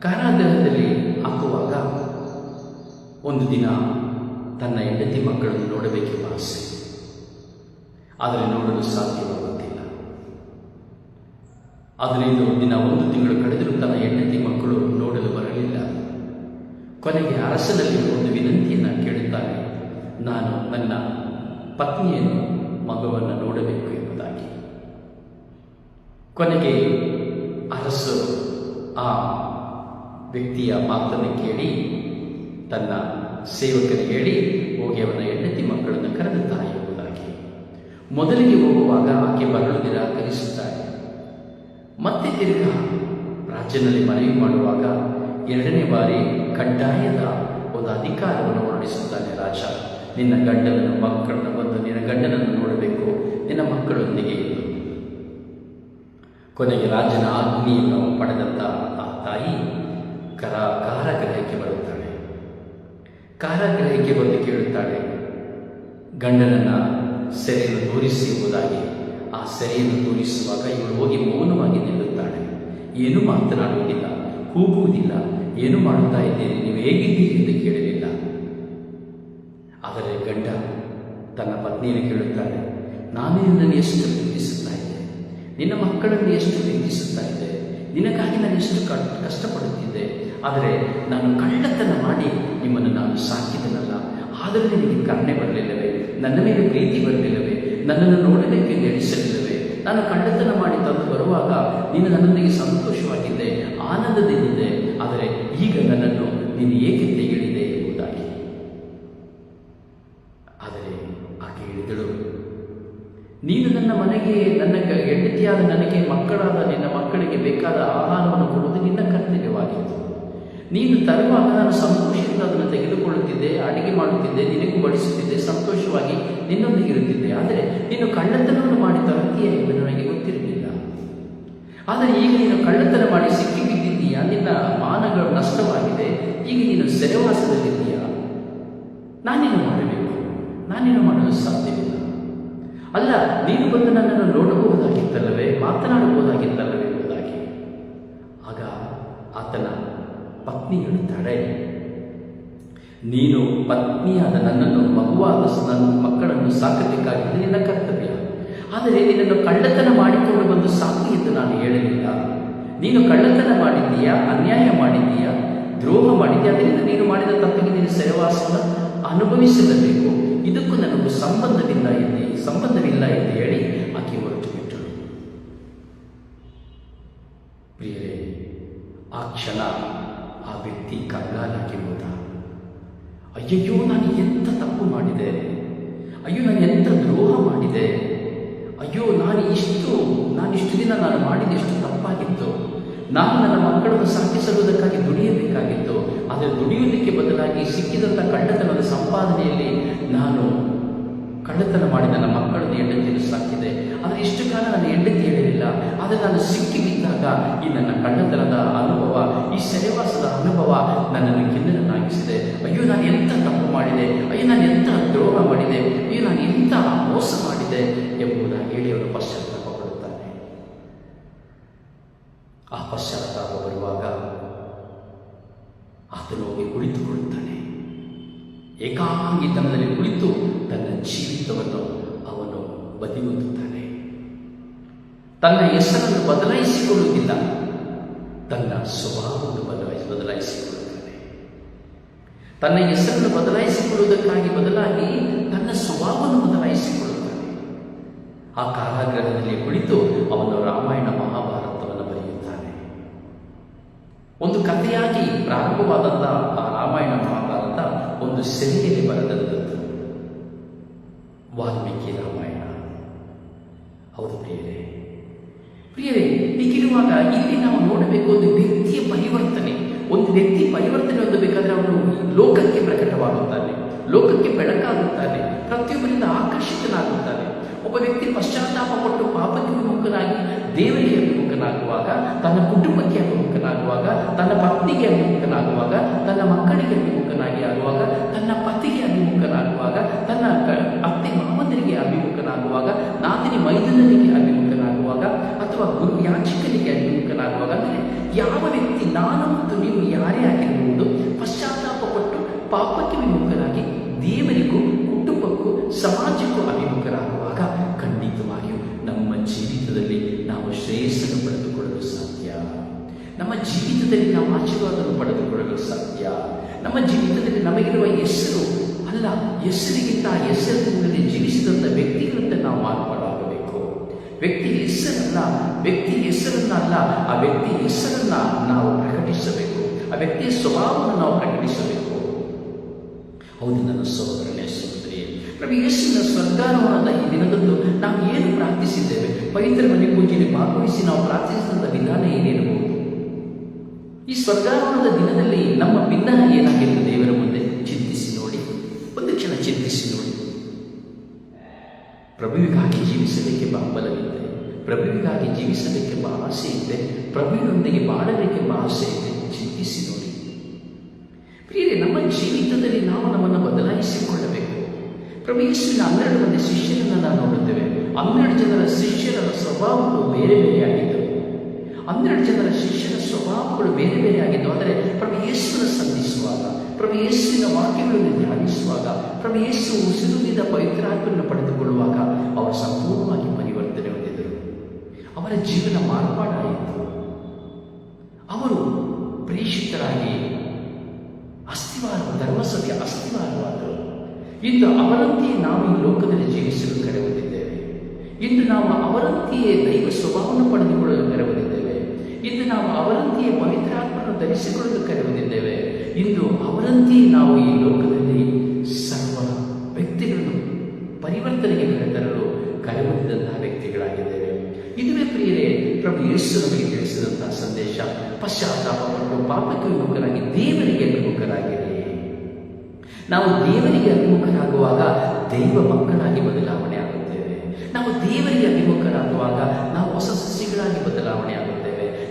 ಕಾರಾಗೃಹದಲ್ಲಿ ಹಾಕುವಾಗ ಒಂದು ದಿನ ತನ್ನ ಹೆಂಡತಿ ಮಕ್ಕಳನ್ನು ನೋಡಬೇಕೆಂಬ ಆಸೆ. ಆದರೆ ನೋಡಲು ಸಾಧ್ಯವಾಗುತ್ತಿಲ್ಲ. ಅದರಿಂದ ದಿನ ಒಂದು ತಿಂಗಳು ಕಳೆದರೂ ತನ್ನ ಹೆಂಡತಿ ಮಕ್ಕಳು ನೋಡಲು ಬರಲಿಲ್ಲ. ಕೊನೆಗೆ ಅರಸನಲ್ಲಿ ಒಂದು ವಿನಂತಿಯನ್ನು ಕೇಳುತ್ತಾನೆ. ನಾನು ನನ್ನ ಪತ್ನಿಯನ್ನು, ಮಗುವನ್ನು ನೋಡಬೇಕು ಎಂಬುದಾಗಿ. ಕೊನೆಗೆ ಅರಸು ಆ ವ್ಯಕ್ತಿಯ ಮಾತನ್ನು ಕೇಳಿ ತನ್ನ ಸೇವಕರಿಗೆ ಹೇಳಿ, ಹೋಗಿ ಅವನ ಹೆಂಡತಿ ಮಕ್ಕಳನ್ನು ಕರೆದು ಎಂಬುದಾಗಿ. ಮೊದಲಿಗೆ ಹೋಗುವಾಗ ಆಕೆ ಬರಲು ನಿರಾಕರಿಸುತ್ತಾಳೆ ಮತ್ತೆ ತಿರುಗಾ ರಾಜ್ಯನಲ್ಲಿ ಮನವಿ ಮಾಡುವಾಗ ಎರಡನೇ ಬಾರಿ ಕಡ್ಡಾಯದ ಒಂದು ಅಧಿಕಾರವನ್ನು ಹೊರಡಿಸುತ್ತಾನೆ ರಾಜ. ನಿನ್ನ ಗಂಡನನ್ನು, ಮಕ್ಕಳನ್ನು ಬಂದು ನಿನ್ನ ಗಂಡನನ್ನು ನೋಡಬೇಕು, ನಿನ್ನ ಮಕ್ಕಳೊಂದಿಗೆ ಕೊನೆಗೆ ರಾಜನ ಆಜ್ಞೆಯನ್ನು ಪಡೆದಂತಹ ಆ ತಾಯಿ ಕರ ಕಾರಾಗೃಹಕ್ಕೆ ಬರುತ್ತಾಳೆ. ಕಾರಾಗೃಹಕ್ಕೆ ಬಂದು ಕೇಳುತ್ತಾಳೆ, ಗಂಡನನ್ನು ಸೆರೆಯನ್ನು ತೋರಿಸಿ ಆ ಸೆರೆಯನ್ನು ತೋರಿಸುವಾಗ ಇವಳು ಹೋಗಿ ಮೌನವಾಗಿ ನಿಲ್ಲುತ್ತಾಳೆ. ಏನು ಮಾತನಾಡುವುದಿಲ್ಲ, ಕೂಗುವುದಿಲ್ಲ, ಏನು ಮಾಡುತ್ತಾ ಇದ್ದೇನೆ, ನೀವು ಹೇಗಿದ್ದೀರಿ ಎಂದು ಕೇಳಲಿಲ್ಲ. ಆದರೆ ಗಂಡ ತನ್ನ ಪತ್ನಿಯನ್ನು ಕೇಳುತ್ತಾನೆ, ನಾನೇ ನನ್ನ ಎಷ್ಟು ಪ್ರೀತಿಸುತ್ತಾ ಇದ್ದೆ? ನಿನ್ನ ಮಕ್ಕಳನ್ನು ಎಷ್ಟು ಪ್ರೀತಿಸುತ್ತಾ ಇದ್ದೆ? ನಿನಗಾಗಿ ನಾನು ಎಷ್ಟು ಕಷ್ಟಪಡುತ್ತಿದ್ದೆ? ಆದರೆ ನಾನು ಕಳ್ಳತನ ಮಾಡಿ ನಿಮ್ಮನ್ನು ನಾನು ಸಾಕಿದನಲ್ಲ. ಆದರೆ ನಿನಗೆ ಕರುಣೆ ಬರಲಿಲ್ಲವೇ? ನನ್ನ ಮೇಲೆ ಪ್ರೀತಿ ಬರಲಿಲ್ಲವೇ? ನನ್ನನ್ನು ನೋಡಲಿಕ್ಕೆ ಎಣಿಸಲಿಲ್ಲವೇ ನಾನು ಕಳ್ಳತನ ಮಾಡಿ ತಂದು ಬರುವಾಗ ನೀನು ನನ್ನೊಂದಿಗೆ ಸಂತೋಷವಾಗಿದ್ದೆ ಆನಂದದಿಂದಿದೆ ಆದರೆ ಈಗ ನನ್ನನ್ನು ನೀನು ಏಕೆ ತೆಗೆಳಿದೆ ಎಂಬುದಾಗಿ. ಆದರೆ ಆಕೆ ಹೇಳಿದಳು, ನೀನು ನನ್ನ ಮನೆಗೆ, ನನ್ನ ಹೆಂಡತಿಯಾದ ನನಗೆ ಮಕ್ಕಳಾದ ನಿನ್ನ ಮಕ್ಕಳಿಗೆ ಬೇಕಾದ ಆಹಾರವನ್ನು ಕೊಡುವುದು ನಿನ್ನ ಕರ್ತವ್ಯವಾಗಿತ್ತು. ನೀನು ತರುವಾಗ ನಾನು ಸಂತೋಷದಿಂದ ಅದನ್ನು ತೆಗೆದುಕೊಳ್ಳುತ್ತಿದ್ದೆ, ಅಡಿಗೆ ಮಾಡುತ್ತಿದ್ದೆ, ನಿನಗೂ ಬಡಿಸುತ್ತಿದ್ದೆ, ಸಂತೋಷವಾಗಿ ನಿನ್ನೊಂದಿಗೆ ಇರುತ್ತಿದ್ದೆ. ಆದರೆ ನೀನು ಕಳ್ಳತನವನ್ನು ಮಾಡಿ ತರುತ್ತೀಯ ಎಂದು ನನಗೆ ಗೊತ್ತಿರಲಿಲ್ಲ. ಆದರೆ ಈಗ ನೀನು ಕಳ್ಳತನ ಮಾಡಿ ಸಿಕ್ಕಿ ಬಿದ್ದಿದ್ದೀಯಾ ನಿನ್ನ ಮಾನಗಳು ನಷ್ಟವಾಗಿದೆ. ಈಗ ನೀನು ಸೆರೆವಾಸದಲ್ಲಿದ್ದೀಯಾ? ನಾನೇನು ಮಾಡಬೇಕು. ನಾನೇನು ಮಾಡಲು ಸಾಧ್ಯವಿಲ್ಲ. ಅಲ್ಲ, ನೀನು ಬಂದು ನನ್ನನ್ನು ನೋಡಬಹುದಾಗಿತ್ತಲ್ಲವೇ? ಮಾತನಾಡಬಹುದಾಗಿತ್ತಲ್ಲವೇ ಎಂಬುದಾಗಿ ಆಗ ಆತನ ಪತ್ನಿ ಹೇಳುತ್ತಾಳೆ ನೀನು ಪತ್ನಿಯಾದ ನನ್ನನ್ನು, ಮಗುವಾದ ನನ್ನ ಮಕ್ಕಳನ್ನು ಸಾಕಬೇಕಾಗಿದ್ದು ನಿನ್ನ ಕರ್ತವ್ಯ. ಆದರೆ ನಿನ್ನನ್ನು ಕಳ್ಳತನ ಮಾಡಿಕೊಂಡು ಬಂದು ಸಾಕು ಎಂದು ನಾನು ಹೇಳಲಿಲ್ಲ. ನೀನು ಕಳ್ಳತನ ಮಾಡಿದ್ದೀಯಾ, ಅನ್ಯಾಯ ಮಾಡಿದ್ದೀಯಾ, ದ್ರೋಹ ಮಾಡಿದ್ದೀಯ? ಅದರಿಂದ ನೀನು ಮಾಡಿದ ತಪ್ಪಿಗೆ ನೀನು ಸೆರೆವಾಸವನ್ನು ಅನುಭವಿಸಲೇಬೇಕು ಇದಕ್ಕೂ ನನಗೂ ಸಂಬಂಧವಿಲ್ಲ ಎಂದು ಸಂಬಂಧವಿಲ್ಲ ಎಂದು ಹೇಳಿ ಆಕೆ ಹೊರಟು ಬಿಟ್ಟಳು. ಪ್ರಿಯರೇ, ಆ ಕ್ಷಣ ಆ ವ್ಯಕ್ತಿ ಕಂಗಾಲಾಗಿ ಹೋದ. ಅಯ್ಯಯ್ಯೋ, ನಾನು ಎಂಥ ತಪ್ಪು ಮಾಡಿದೆ? ಅಯ್ಯೋ, ನಾನು ಎಂಥ ದ್ರೋಹ ಮಾಡಿದೆ? ಅಯ್ಯೋ, ನಾನು ಇಷ್ಟು ನಾನು ಇಷ್ಟು ದಿನ ನಾನು ಮಾಡಿದ ಎಷ್ಟು ತಪ್ಪಾಗಿತ್ತು? ನಾನು ನನ್ನ ಮಕ್ಕಳನ್ನು ಸಾಕಿಸಲುವುದಕ್ಕಾಗಿ ದುಡಿಯಬೇಕಾಗಿತ್ತು. ಆದರೆ ದುಡಿಯುವುದಕ್ಕೆ ಬದಲಾಗಿ ಸಿಕ್ಕಿದಂಥ ಕಳ್ಳತನದ ಸಂಪಾದನೆಯಲ್ಲಿ ನಾನು ಕಳ್ಳತನ ಮಾಡಿ ನನ್ನ ಮಕ್ಕಳನ್ನು ಹೆಂಡತಿಯನ್ನು ಸಾಕಿದೆ. ಆದರೆ ಇಷ್ಟು ಕಾಲ ನಾನು ಹೆಂಡತಿ ಹೇಳಿರಲಿಲ್ಲ. ಆದರೆ ನಾನು ಸಿಕ್ಕಿ ಬಿದ್ದಾಗ ಈ ನನ್ನ ಕಣ್ಣತನದ ಅನುಭವ, ಈ ಸೆರೆವಾಸದ ಅನುಭವ ನನ್ನನ್ನು ಕಿನ್ನರನ್ನಾಗಿಸಿದೆ. ಅಯ್ಯೋ, ನಾನು ಎಂಥ ತಪ್ಪು ಮಾಡಿದೆ? ಅಯ್ಯೋ, ನಾನು ಎಂಥ ದ್ರೋಹ ಮಾಡಿದೆ? ಅಯ್ಯೋ, ನಾನು ಎಂಥ ಮೋಸ ಮಾಡಿದೆ? ಎಂಬುದಾಗಿ ಹೇಳಿ ಅವನು ಪಶ್ಚಾತ್ತಾಪ ಪಡುತ್ತಾನೆ. ಆ ಪಶ್ಚಾತ್ತಾಪ ಬರುವಾಗ ಆತನು ಹೋಗಿ ಕುಳಿತುಕೊಳ್ಳುತ್ತಾನೆ. ಏಕಾಂಗಿತನದಲ್ಲಿ ಕುಳಿತು ತನ್ನ ಜೀವಿತವನ್ನು ಅವನು ಬದಿಗೊತ್ತುತ್ತಾನೆ ತನ್ನ ಹೆಸರನ್ನು ಬದಲಾಯಿಸಿಕೊಳ್ಳುವುದಿಲ್ಲ. ತನ್ನ ಸ್ವಭಾವವನ್ನು ಬದಲಾಯಿಸಿ ಬದಲಾಯಿಸಿಕೊಳ್ಳುತ್ತಾನೆ ತನ್ನ ಹೆಸರನ್ನು ಬದಲಾಯಿಸಿಕೊಳ್ಳುವುದಕ್ಕಾಗಿ ಬದಲಾಗಿ ತನ್ನ ಸ್ವಭಾವವನ್ನು ಬದಲಾಯಿಸಿಕೊಳ್ಳುತ್ತಾನೆ. ಆ ಕಾರಾಗೃಹದಲ್ಲಿ ಕುಳಿತು ಅವನು ರಾಮಾಯಣ ಮಹಾಭಾರತವನ್ನು ಬರೆಯುತ್ತಾನೆ. ಒಂದು ಕಥೆಯಾಗಿ ಪ್ರಾರಂಭವಾದಂತಹ ಆ ರಾಮಾಯಣ ಮಹಾಭಾರತ ಒಂದು ಸೆರೆಯಲ್ಲಿ ಬರೆದಂಥದ್ದು. ವಾಲ್ಮೀಕಿ ರಾಮಾಯಣ. ಹೌದು ಪ್ರಿಯರೇ ಪ್ರಿಯರೇ ಹೀಗಿರುವಾಗ ಇಲ್ಲಿ ನಾವು ನೋಡಬೇಕು ಒಂದು ವ್ಯಕ್ತಿಯ ಪರಿವರ್ತನೆ. ಒಂದು ವ್ಯಕ್ತಿ ಪರಿವರ್ತನೆ ಹೊಂದಬೇಕಾದ್ರೆ ಅವನು ಲೋಕಕ್ಕೆ ಪ್ರಕಟವಾಗುತ್ತಾನೆ. ಲೋಕಕ್ಕೆ ಬೆಳಕಾಗುತ್ತಾನೆ. ಪ್ರತಿಯೊಬ್ಬರಿಂದ ಆಕರ್ಷಿತನಾಗುತ್ತಾನೆ. ಒಬ್ಬ ವ್ಯಕ್ತಿ ಪಶ್ಚಾತ್ತಾಪ ಕೊಟ್ಟು ಪಾಪಕ್ಕೆ ವಿಮುಖನಾಗಿ, ದೇವರಿಗೆ ಅಭಿಮುಖನಾಗುವಾಗ ತನ್ನ ಕುಟುಂಬಕ್ಕೆ ಅಭಿಮುಖನಾಗುವಾಗ ತನ್ನ ಪತ್ನಿಗೆ ಅಭಿಮುಖನಾಗುವಾಗ ತನ್ನ ಮಕ್ಕಳಿಗೆ ಅಭಿಮುಖನಾಗಿ ಆಗುವಾಗ, ತನ್ನ ಪತಿಗೆ ಅಥವಾ ಗುರು ಯಾಚಿಕನಿಗೆ ಅಭಿಮುಖನಾಗುವಾಗ ಅಂದರೆ ಯಾವ ವ್ಯಕ್ತಿ ನಾನು ಮತ್ತು ನೀವು ಯಾರೇ ಆಗಿರಬಹುದು ಪಶ್ಚಾತ್ತಾಪ ಪಟ್ಟು ಪಾಪಕ್ಕೆ ವಿಮುಖರಾಗಿ ದೇವರಿಗೂ, ಕುಟುಂಬಕ್ಕೂ, ಸಮಾಜಕ್ಕೂ ಅಭಿಮುಖರಾಗುವಾಗ ಖಂಡಿತವಾಗಿಯೂ ನಮ್ಮ ಜೀವಿತದಲ್ಲಿ ನಾವು ಶ್ರೇಯಸ್ಸನ್ನು ಪಡೆದುಕೊಳ್ಳಲು ಸಾಧ್ಯ. ನಮ್ಮ ಜೀವಿತದಲ್ಲಿ ನಾವು ಆಶೀರ್ವಾದವನ್ನು ಪಡೆದುಕೊಳ್ಳಲು ಸಾಧ್ಯ. ನಮ್ಮ ಜೀವಿತದಲ್ಲಿ ನಮಗಿರುವ ಹೆಸರು ಅಲ್ಲ, ಹೆಸರಿಗಿಂತ ಹೆಸರಿನಲ್ಲಿ ಜೀವಿಸಿದಂಥ ವ್ಯಕ್ತಿಗಳಂತೆ ನಾವು ಮಾರ್ಪಾಡಾಗಬೇಕು. ವ್ಯಕ್ತಿ ಹೆಸರನ್ನ ವ್ಯಕ್ತಿ ಹೆಸರನ್ನ ಅಲ್ಲ ಆ ವ್ಯಕ್ತಿ ಹೆಸರನ್ನ ನಾವು ಪ್ರಕಟಿಸಬೇಕು. ಆ ವ್ಯಕ್ತಿಯ ಸ್ವಭಾವವನ್ನು ನಾವು ಪ್ರಕಟಿಸಬೇಕು. ಹೌದು, ನನ್ನ ಸಹೋದರನೇ ಸಹೋದರಿ ಪ್ರಭು ಯೇಸುವಿನ ಸ್ವರ್ಗಾನವನ್ನು ಈ ದಿನದಂದು ನಾವು ಏನು ಪ್ರಾರ್ಥಿಸಿದ್ದೇವೆ? ಪವಿತ್ರ ಮನೆ ಪೂಜೆಯಲ್ಲಿ ಭಾಗವಹಿಸಿ ನಾವು ಪ್ರಾರ್ಥಿಸಿದಂಥ ವಿಧಾನ ಏನಿರಬಹುದು ಈ ಸ್ವರ್ಗಾರೋಹದ ದಿನದಲ್ಲಿ ನಮ್ಮ ಭಿನ್ನ ಏನಾಗಿತ್ತು ದೇವರ ಮುಂದೆ? ಚಿಂತಿಸಿ ನೋಡಿ. ಒಂದು ಕ್ಷಣ ಚಿಂತಿಸಿ ನೋಡಿ. ಪ್ರಭುವಿಗಾಗಿ ಜೀವಿಸಬೇಕೆಂಬ ಹಂಬಲವಿದೆ. ಪ್ರಭುವಿಗಾಗಿ ಜೀವಿಸಬೇಕೆಂಬ ಆಸೆ ಇದೆ. ಪ್ರಭುವಿನೊಂದಿಗೆ ಬಾಳಬೇಕೆಂಬ ಆಸೆ ಇದೆ. ಚಿಂತಿಸಿ ನೋಡಿ. ಪ್ರಿಯರೇ, ನಮ್ಮ ಜೀವಿತದಲ್ಲಿ ನಾವು ನಮ್ಮನ್ನು ಬದಲಾಯಿಸಿಕೊಳ್ಳಬೇಕು. ಪ್ರಭು ಯೇಸುವಿನ ಹನ್ನೆರಡು ಮಂದಿ ಶಿಷ್ಯರನ್ನು ನಾವು ನೋಡುತ್ತೇವೆ. ಹನ್ನೆರಡು ಜನರ ಶಿಷ್ಯರ ಸ್ವಭಾವಗಳು ಬೇರೆ ಬೇರೆಯಾಗಿದ್ದವು ಹನ್ನೆರಡು ಜನರ ಶಿಷ್ಯರ ಸ್ವಭಾವಗಳು ಬೇರೆ ಬೇರೆ ಆಗಿದ್ದವು. ಆದರೆ ಪ್ರಭು ಯೇಸುವನ್ನು ಸಂಧಿಸುವಾಗ ಪ್ರಭು ಯೇಸುವಿನ ವಾಕ್ಯಗಳನ್ನು ಧ್ಯಾನಿಸುವಾಗ, ಪ್ರಭು ಯೇಸು ಉಸಿರುನಿಂದ ಪಡೆದುಕೊಳ್ಳುವಾಗ ಅವರು ಸಂಪೂರ್ಣವಾಗಿ ಪರಿವರ್ತನೆ ಹೊಂದಿದರು. ಅವರ ಜೀವನ ಮಾರ್ಪಾಡಾಯಿತು. ಅವರು ಪ್ರೇಷಿತರಾಗಿ ಅಸ್ಥಿವಾರ ಧರ್ಮಸಭೆಯ ಅಸ್ಥಿವಾರವಾದರು ಇಂದು ಅವರಂತೆಯೇ ನಾವು ಈ ಲೋಕದಲ್ಲಿ ಜೀವಿಸಲು ಕರೆ ಹೊಂದಿದ್ದೇವೆ. ಇಂದು ನಾವು ಅವರಂತೆಯೇ ದೈವ ಸ್ವಭಾವವನ್ನು ಪಡೆದುಕೊಳ್ಳಲು ಕರೆ ಹೊಂದಿದ್ದೇವೆ. ಇಂದು ನಾವು ಅವರಂತೆಯೇ ಪವಿತ್ರಾತ್ಮನ್ನು ಧರಿಸಿಕೊಳ್ಳಲು ಕರೆ ಹೊಂದಿದ್ದೇವೆ. ಇಂದು ಅವರಂತೆ ನಾವು ಈ ಲೋಕದಲ್ಲಿ ಸರ್ವ ವ್ಯಕ್ತಿಗಳನ್ನು ಪರಿವರ್ತನೆಗೆ ಕರೆತರಲು ಕರೆ ಹೊಂದಿದಂತಹ ವ್ಯಕ್ತಿಗಳಾಗಿದ್ದೇವೆ. ಇದುವೇ ಪ್ರಿಯರೇ, ಪ್ರಭು ಯೇಸು ನಮಗೆ ತಿಳಿಸಿದಂತಹ ಸಂದೇಶ, ಪಶ್ಚಾತ್ತಾಪ ಪಟ್ಟು ಪಾಪಕ್ಕೆ ವಿಮುಖರಾಗಿ ದೇವರಿಗೆ ಅಭಿಮುಖರಾಗಿರಿ. ನಾವು ದೇವರಿಗೆ ಅಭಿಮುಖರಾಗುವಾಗ ದೈವ ಮಕ್ಕಳಾಗಿ ಬದಲಾವಣೆ ಆಗುತ್ತೇವೆ. ನಾವು ದೇವರಿಗೆ ಅಭಿಮುಖರಾಗುವಾಗ ನಾವು ಹೊಸ ಸಸ್ಯಗಳಾಗಿ ಬದಲಾವಣೆ ಆಗುತ್ತೇವೆ.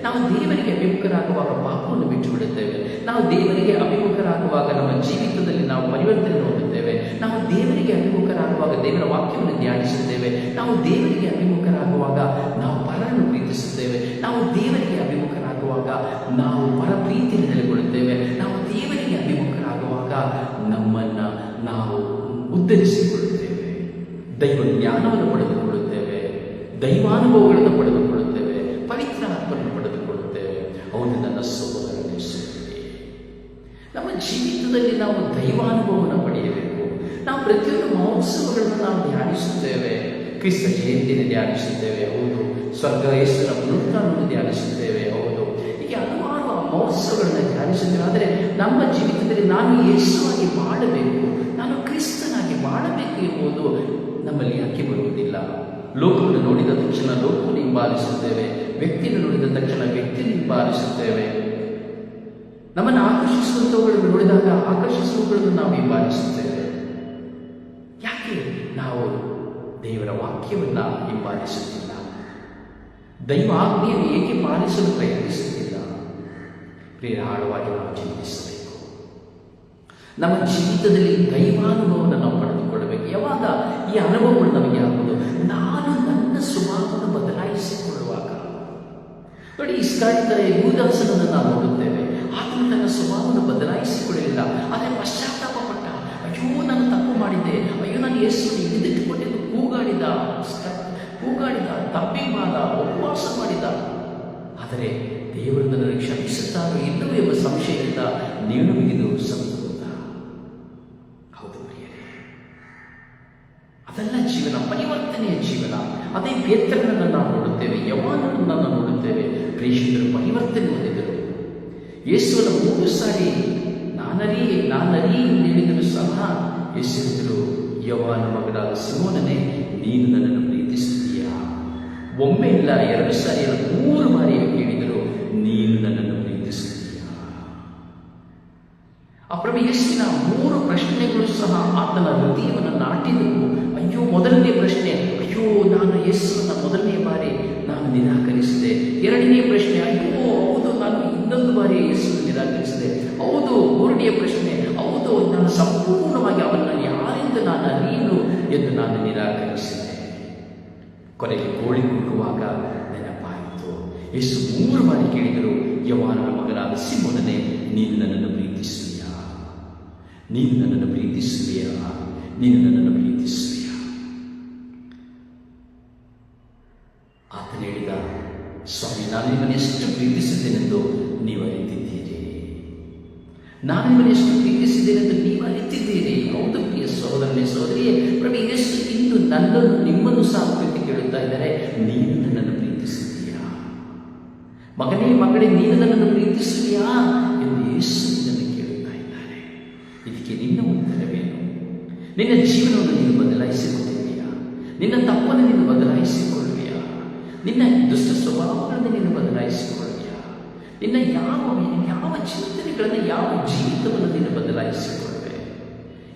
ನಾವು ದೇವರಿಗೆ ಅಭಿಮುಖರಾಗುವಾಗ ಪಾಪವನ್ನು ಬಿಟ್ಟು ಬಿಡುತ್ತೇವೆ ನಾವು ದೇವರಿಗೆ ಅಭಿಮುಖರಾಗುವಾಗ ನಮ್ಮ ಜೀವಿತದಲ್ಲಿ ನಾವು ಪರಿವರ್ತನೆ ಹೊಂದುತ್ತೇವೆ. ನಾವು ದೇವರಿಗೆ ಅಭಿಮುಖರಾಗುವಾಗ ದೇವರ ವಾಕ್ಯವನ್ನು ಧ್ಯಾನಿಸುತ್ತೇವೆ. ನಾವು ದೇವರಿಗೆ ಅಭಿಮುಖರಾಗುವಾಗ ನಾವು ಪರರನ್ನು ಪ್ರೀತಿಸುತ್ತೇವೆ. ನಾವು ದೇವರಿಗೆ ಅಭಿಮುಖರಾಗುವಾಗ ನಾವು ಪರ ಪ್ರೀತಿಯಲ್ಲಿ ನೆಲೆಗೊಳ್ಳುತ್ತೇವೆ. ನಾವು ದೇವರಿಗೆ ಅಭಿಮುಖರಾಗುವಾಗ ನಮ್ಮನ್ನ ನಾವು ಉದ್ಧರಿಸಿಕೊಳ್ಳುತ್ತೇವೆ ದೈವ ಜ್ಞಾನವನ್ನು ಪಡೆದುಕೊಳ್ಳುತ್ತೇವೆ. ದೈವಾನುಭವಗಳನ್ನು ಪಡೆದುಕೊಳ್ಳುತ್ತೇವೆ ಪವಿತ್ರ ಆತ್ಮವನ್ನು ಪಡೆದುಕೊಳ್ಳುತ್ತೇವೆ ಹೌದು ನನ್ನ ಸಹೋದರನೇ ಸಹೋದರಿ ನಮ್ಮ ಜೀವಿತದಲ್ಲಿ ನಾವು ದೈವಾನುಭವವನ್ನು ಪಡೆಯಬೇಕು. ನಾವು ಪ್ರತಿಯೊಂದು ಮಹೋತ್ಸವಗಳನ್ನು ನಾವು ಧ್ಯಾನಿಸುತ್ತೇವೆ. ಕ್ರಿಸ್ತ ಜಯಂತಿಯನ್ನು ಧ್ಯಾನಿಸುತ್ತೇವೆ, ಹೌದು. ಸ್ವರ್ಗ ಯೇಸುವಿನ ಪುನರುತ್ಥಾನವನ್ನು ಧ್ಯಾನಿಸುತ್ತೇವೆ, ಹೌದು. ಹೀಗೆ ಹಲವಾರು ಮಹೋತ್ಸವಗಳನ್ನು ಧ್ಯಾನಿಸುತ್ತೇವೆ. ಆದರೆ ನಮ್ಮ ಜೀವಿತದಲ್ಲಿ ನಾನು ಯೇಸುವಾಗಿ ಮಾಡಬೇಕು ನಾನು ಕ್ರಿಸ್ತನಾಗಿ ಮಾಡಬೇಕು ಎಂಬುದು ನಮ್ಮಲ್ಲಿ ಯಾಕೆ ಬರುವುದಿಲ್ಲ. ಲೋಕವನ್ನು ನೋಡಿದ ತಕ್ಷಣ ಲೋಕವನ್ನು ಹಿಂಬಾಲಿಸುತ್ತೇವೆ. ವ್ಯಕ್ತಿಯನ್ನು ನೋಡಿದ ತಕ್ಷಣ ವ್ಯಕ್ತಿಯನ್ನು ಹಿಂಬಾಲಿಸುತ್ತೇವೆ. ನಮ್ಮನ್ನು ಆಕರ್ಷಿಸುವಂಥವುಗಳನ್ನು ನೋಡಿದಾಗ ಆಕರ್ಷಿಸುವವುಗಳನ್ನು ನಾವು ಹಿಂಬಾಲಿಸುತ್ತೇವೆ. ಯಾಕೆ ನಾವು ದೇವರ ವಾಕ್ಯವನ್ನು ಹಿಂಬಾಲಿಸುತ್ತಿಲ್ಲ? ದೈವ ಆಜ್ಞೆಯನ್ನು ಏಕೆ ಪಾಲಿಸಲು ಪ್ರಯತ್ನಿಸುತ್ತಿಲ್ಲ? ಪ್ರಿಯ ನಾವು ಚಿಂತಿಸಬೇಕು ನಮ್ಮ ಜೀವಿತದಲ್ಲಿ ದೈವಾನುಭವವನ್ನು ನಾವು ಪಡೆದುಕೊಳ್ಳಬೇಕು. ಯಾವಾಗ ಈ ಅನುಭವಗಳು ನಮಗೆ ಆಗುವುದು? ನಾನು ನನ್ನ ಸ್ವಭಾವವನ್ನು ಬದಲಾಯಿಸಿಕೊಳ್ಳುವಾಗ. ನೋಡಿ ಇಸ್ಕಾಡಿತರ ಯೂದಾಸನನ್ನು ನಾವು ನೋಡುತ್ತೇವೆ. ಆತನು ತನ್ನ ಸ್ವಭಾವವನ್ನು ಬದಲಾಯಿಸಿಕೊಳ್ಳಲಿಲ್ಲ. ಆದರೆ ಪಶ್ಚಾತ್ತಾಪ ಪಟ್ಟ ಅಯ್ಯೋ, ನಾನು ತಪ್ಪು ಮಾಡಿದ್ದೆ. ಅಯ್ಯೋ, ನಾನು ಯೇಸು ಕೊಟ್ಟಿದ್ದು ಕೂಗಾಡಿದ ಕೂಗಾಡಿದ ತಪ್ಪಿಮಾದ ಉಪವಾಸ ಮಾಡಿದ. ಆದರೆ ದೇವರು ನನ್ನನ್ನು ಕ್ಷಮಿಸುತ್ತಾರೋ ಇಲ್ಲವೋ ಎಂಬ ಸಂಶಯದಿಂದ ನೀನು ಇದು ಹೋದ ಹೌದು ಅದೆಲ್ಲ ಜೀವನ, ಪರಿವರ್ತನೆಯ ಜೀವನ. ಅದೇ ಪೇತ್ರನನ್ನು ನಾವು ನೋಡುತ್ತೇವೆ ಯವಾನನ್ನು ನೋಡುತ್ತೇವೆ. ಪ್ರೇಷಿತರು ಪರಿವರ್ತನೆ ಹೊಂದಿದರು ಯೇಸುವನ ಮೂರು ಸಾರಿ ನಾನರಿ ನಾನರಿ ಹೇಳಿದರೂ ಸಹ ಯೇಸುವಿದರು ಯವಾನ ಮಗನಾದ ಸಿಮೋನನೇ, ನೀನು ನನ್ನನ್ನು ಪ್ರೀತಿಸುತ್ತೀಯಾ? ಒಮ್ಮೆ ಇಲ್ಲ, ಎರಡು ಸಾರಿ ಮೂರು ಬಾರಿ ಕೇಳಿದರು ನೀನು ನನ್ನನ್ನು ಪ್ರೀತಿಸುತ್ತೀಯಾ? ಆ ಪ್ರಭು ಯೇಸುವಿನ ಮೂರು ಪ್ರಶ್ನೆಗಳು ಸಹ ಆತನ ಹೃದಯವನ್ನು ನಾಟಿದವು. ಅಯ್ಯೋ, ಮೊದಲನೇ ಪ್ರಶ್ನೆ, ಅಯ್ಯೋ, ನಾನು ಯೇಸುವನ್ನ ಮೊದಲನೇ ಎಂದು ನಾನು ನಿರಾಕರಿಸಿದೆ. ಕೊನೆಗೆ ಕೋಳಿ ಹುಡುಕುವಾಗ ನೆನಪಾಯಿತು. ಯೇಸು ಮೂರು ಬಾರಿ ಕೇಳಿದರು ಯವಾನನ ಮಗನಾದ ಸಿಂಹನೇ ನೀನು ನನ್ನನ್ನು ಪ್ರೀತಿಸುವೆಯ? ನೀನು ನನ್ನನ್ನು ಪ್ರೀತಿಸುವೆಯ? ನೀನು ನನ್ನನ್ನು ಪ್ರೀತಿಸುವೆಯ? ಆತನು ಹೇಳಿದ, ಸ್ವಾಮಿ, ನಾನು ನಿಮ್ಮನ್ನು ಎಷ್ಟು ಪ್ರೀತಿಸುತ್ತೇನೆಂದು ನೀವು ಅರಿತಿದ್ದೀರಿ. ನಾನು ನಿಮ್ಮನ್ನು ಎಷ್ಟು ಪ್ರೀತಿಸಿದ್ದೇನೆಂದು ನೀವು ಅರಿತಿದ್ದೀರಿ? ಹೌದು, ಪ್ರಿಯ ಸಹೋದರನೇ, ಸಹೋದರಿಯೇ, ಪ್ರಭು ಯೇಸು ಇಂದು ನನ್ನನ್ನು ನಿಮ್ಮನ್ನು ಸಹ ಪ್ರೀತಿ ಕೇಳುತ್ತಾ ಇದ್ದಾರೆ. ನೀನು ನನ್ನನ್ನು ಪ್ರೀತಿಸುತ್ತೀಯಾ ಮಗನೇ, ಮಗಳೇ, ನೀನು ನನ್ನನ್ನು ಪ್ರೀತಿಸಿದೆಯಾ ಎಂದು ಯೇಸು ನಿನ್ನನ್ನು ಕೇಳುತ್ತಾ ಇದ್ದಾರೆ ಇದಕ್ಕೆ ನಿನ್ನ ಉತ್ತರವೇನು? ನಿನ್ನ ಜೀವನವನ್ನು ನೀನು ಬದಲಾಯಿಸಿಕೊಂಡಿದೆಯಾ ನಿನ್ನ ತಪ್ಪನ್ನು ನೀನು ಬದಲಾಯಿಸಿಕೊಳ್ಳುವೆಯಾ? ನಿನ್ನ ದುಷ್ಟ ಸ್ವಭಾವಗಳನ್ನು ನೀನು ಬದಲಾಯಿಸಿಕೊಳ್ಳುವಿಯಾ? ನಿನ್ನ ಯಾವ ಯಾವ ಚಿಂತನೆಗಳನ್ನು, ಯಾವ ಜೀವಿತವನ್ನು ನೀನು ಬದಲಾಯಿಸಿಕೊಳ್ಳುವೆ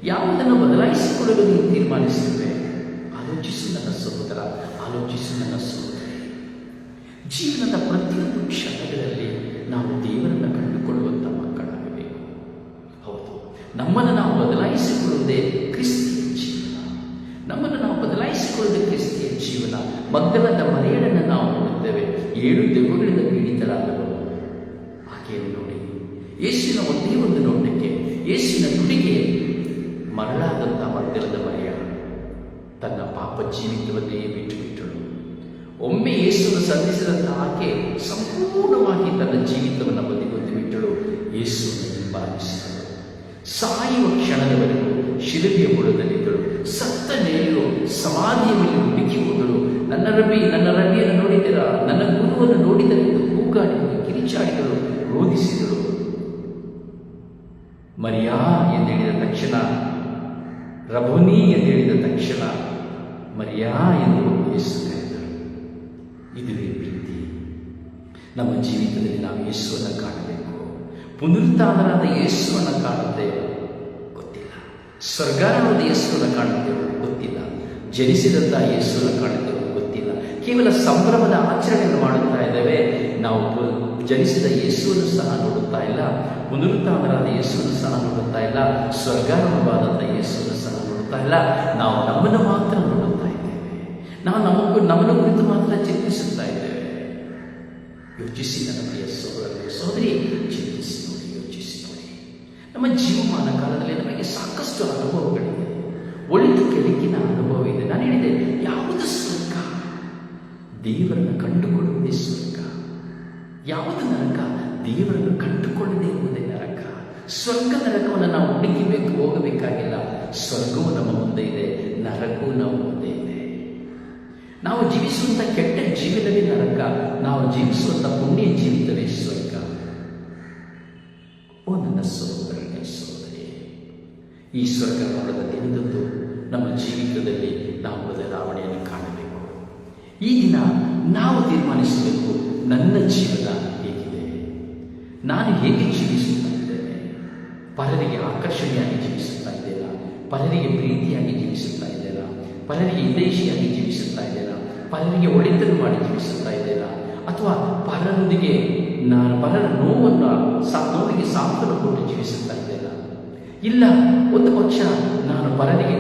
ಯಾವುದನ್ನು ಬದಲಾಯಿಸಿಕೊಳ್ಳಲು ನೀನು ತೀರ್ಮಾನಿಸಿರುವೆ ಆಲೋಚಿಸು ನನ್ನ ಸಹೋದರ, ಆಲೋಚಿಸು ನನ್ನ ಸಹೋದರಿ. ಜೀವನದ ಪ್ರತಿಯೊಂದು ಕ್ಷಣಗಳಲ್ಲಿ ನಾವು ದೇವರನ್ನು ಕಂಡುಕೊಳ್ಳುವಂಥ ಮಕ್ಕಳಾಗಬೇಕು. ಹೌದು. ನಮ್ಮನ್ನು ನಾವು ಬದಲಾಯಿಸಿಕೊಳ್ಳುವುದೇ ಕ್ರಿಸ್ತಿಯ ಜೀವನ. ನಮ್ಮನ್ನು ನಾವು ಬದಲಾಯಿಸಿಕೊಳ್ಳುವುದೇ ಕ್ರಿಸ್ತಿಯ ಜೀವನ. ಮಗ್ಗಲದ ಮರೆಯಡನ್ನು ನಾವು ನೋಡುತ್ತೇವೆ. ಏಳು ದೆವ್ವಗಳಿಂದ ಪೀಡಿತರಾದವರು. ಆಕೆಯನ್ನು ನೋಡಿ. ಯೇಸಿನ ಒಂದೇ ಒಂದು ನೋಟಕ್ಕೆ ಯೇಸಿನ ನುಡಿಗೆ ಮರಳಾದಂಥ ಮಂದಿರದ ಮರೆಯ ತನ್ನ ಪಾಪ ಜೀವಿತವನ್ನೇ ಬಿಟ್ಟು ಬಿಟ್ಟಳು ಒಮ್ಮೆ ಯೇಸುವನ್ನು ಸಂಧಿಸಿದಂಥ ಆಕೆ ಸಂಪೂರ್ಣವಾಗಿ ತನ್ನ ಜೀವಿತವನ್ನು ಬಂದು ಬಿಟ್ಟಳು ಯೇಸು ಹಿಂಬಾಲಿಸಿದಳು. ಸಾಯುವ ಕ್ಷಣದವರೆಗೂ ಶಿಲುಬೆಯ ಬುಡದಲ್ಲಿದ್ದಳು ಸತ್ತ ನೆಲೆಯು ಸಮಾಧಿಯ ಮೇಲೆ ಹುಡುಕಿ ಹೋದಳು ನನ್ನ ರಬಿ ನನ್ನ ರಬಿಯನ್ನು ನೋಡಿದಿರ ನನ್ನ ಗುರುವನ್ನು ನೋಡಿದರೆಂದು ಕೂಗಾಡಿದಳು ಕಿರಿಚಾಡಿದಳು ರೋಧಿಸಿದಳು ಮರಿಯಾ ಎಂದೇಳಿದ ತಕ್ಷಣ ರಭುನಿ ಎಂದೇಳಿದ ತಕ್ಷಣ, ಮರಿಯಾ ಎಂದು ಯೇಸು ಇದ್ದರು ಇದುವೇ ಪ್ರೀತಿ. ನಮ್ಮ ಜೀವಿತದಲ್ಲಿ ನಾವು ಯೇಸುವನ್ನು ಕಾಣಬೇಕು. ಪುನರುತ್ಥಾನರಾದ ಯೇಸುವನ್ನು ಕಾಣುತ್ತೇವೆ ಗೊತ್ತಿಲ್ಲ ಸ್ವರ್ಗಾರೋಹದ ಯೇಸುವನ್ನು ಕಾಣುತ್ತೇವೆ ಗೊತ್ತಿಲ್ಲ. ಜನಿಸಿದಂಥ ಯೇಸುವನ್ನು ಕಾಣುತ್ತೇವೆ ಗೊತ್ತಿಲ್ಲ. ಕೇವಲ ಸಂಭ್ರಮದ ಆಚರಣೆಯನ್ನು ಮಾಡುತ್ತಾ ಇದ್ದೇವೆ. ನಾವು ಜನಿಸಿದ ಯೇಸುವನ್ನು ಸಹ ನೋಡುತ್ತಾ ಇಲ್ಲ. ಪುನರುತ್ಥಾನರಾದ ಯೇಸುವನ್ನು ಸಹ ನೋಡುತ್ತಾ ಇಲ್ಲ. ಸ್ವರ್ಗಾರಂಭವಾದಂಥ ಯೇಸುವನ್ನು ಸಹ ನೋಡುತ್ತಾ ಇಲ್ಲ. ನಾವು ನಮ್ಮನ್ನು ಮಾತ್ರ ನೋಡುತ್ತಾ ಇದ್ದೇವೆ. ನಾವು ನಮಗೂ, ನಮ್ಮನ್ನು ಕುರಿತು ಮಾತ್ರ ಚಿಂತಿಸುತ್ತಾ ಇದ್ದೇವೆ. ಯೋಚಿಸಿ ನನ್ನ ಪ್ರಿಯ ಸೋದರ ಸೋದರಿ ಚಿಂತಿಸಿ. ನಮ್ಮ ಜೀವಮಾನ ಕಾಲದಲ್ಲಿ ನಮಗೆ ಸಾಕಷ್ಟು ಅನುಭವಗಳಿವೆ. ಒಳಿತು ಕೆಳಗಿನ ಅನುಭವ ಇದೆ. ನಾನು ಹೇಳಿದೆ, ಯಾವುದು ಸ್ವರ್ಗ? ದೇವರನ್ನು ಕಂಡುಕೊಳ್ಳುವುದೇ ಸ್ವರ್ಗ. ಯಾವುದು ನರಕ? ದೇವರನ್ನು ಕಂಡುಕೊಳ್ಳದೇ ಇರುವುದೇ ನರಕ. ಸ್ವರ್ಗ ನರಕವನ್ನು ನಾವು ಹುಡುಕಿಬೇಕು, ಹೋಗಬೇಕಾಗಿಲ್ಲ. ಸ್ವರ್ಗವು ನಮ್ಮ ಮುಂದೆ ಇದೆ, ನರಕವು ನಮ್ಮ ಮುಂದೆ ಇದೆ. ನಾವು ಜೀವಿಸುವಂಥ ಕೆಟ್ಟ ಜೀವನವೇ ನರಕ. ನಾವು ಜೀವಿಸುವಂಥ ಪುಣ್ಯ ಜೀವಿತವೇ ಸ್ವರ್ಗ. ಈ ಸ್ವರ್ಗ ನೋಡದ ದಿನದಂದು ನಮ್ಮ ಜೀವಿತದಲ್ಲಿ ನಾವು ಬದಲಾವಣೆಯನ್ನು ಕಾಣಬೇಕು. ಈ ದಿನ ನಾವು ತೀರ್ಮಾನಿಸಬೇಕು, ನನ್ನ ಜೀವನ ಹೇಗಿದೆ? ನಾನು ಹೇಗೆ ಜೀವಿಸುತ್ತಾ ಇದ್ದೇನೆ? ಪರರಿಗೆ ಆಕರ್ಷಣೆಯಾಗಿ ಜೀವಿಸುತ್ತಾ ಇದ್ದೇನ? ಪರರಿಗೆ ಪ್ರೀತಿಯಾಗಿ ಜೀವಿಸುತ್ತಾ ಇದ್ದೇನ? ಪರರಿಗೆ ಹಿತೈಷಿಯಾಗಿ ಜೀವಿಸುತ್ತಾ ಇದ್ದೇನ? ಪರರಿಗೆ ಒಳಿತನ್ನು ಮಾಡಿ ಜೀವಿಸುತ್ತಾ ಇದ್ದೇನ? ಅಥವಾ ಪರರೊಂದಿಗೆ ನಾನು, ಪರರ ನೋವನ್ನು, ಸಾ ನೋವಿಗೆ ಸಾಂತ್ವನ ಕೊಟ್ಟು ಜೀವಿಸುತ್ತಾ ಇದ್ದೇನ? ಇಲ್ಲ, ಒಂದು ಪಕ್ಷ ನಾನು ಪರನಿಗೆ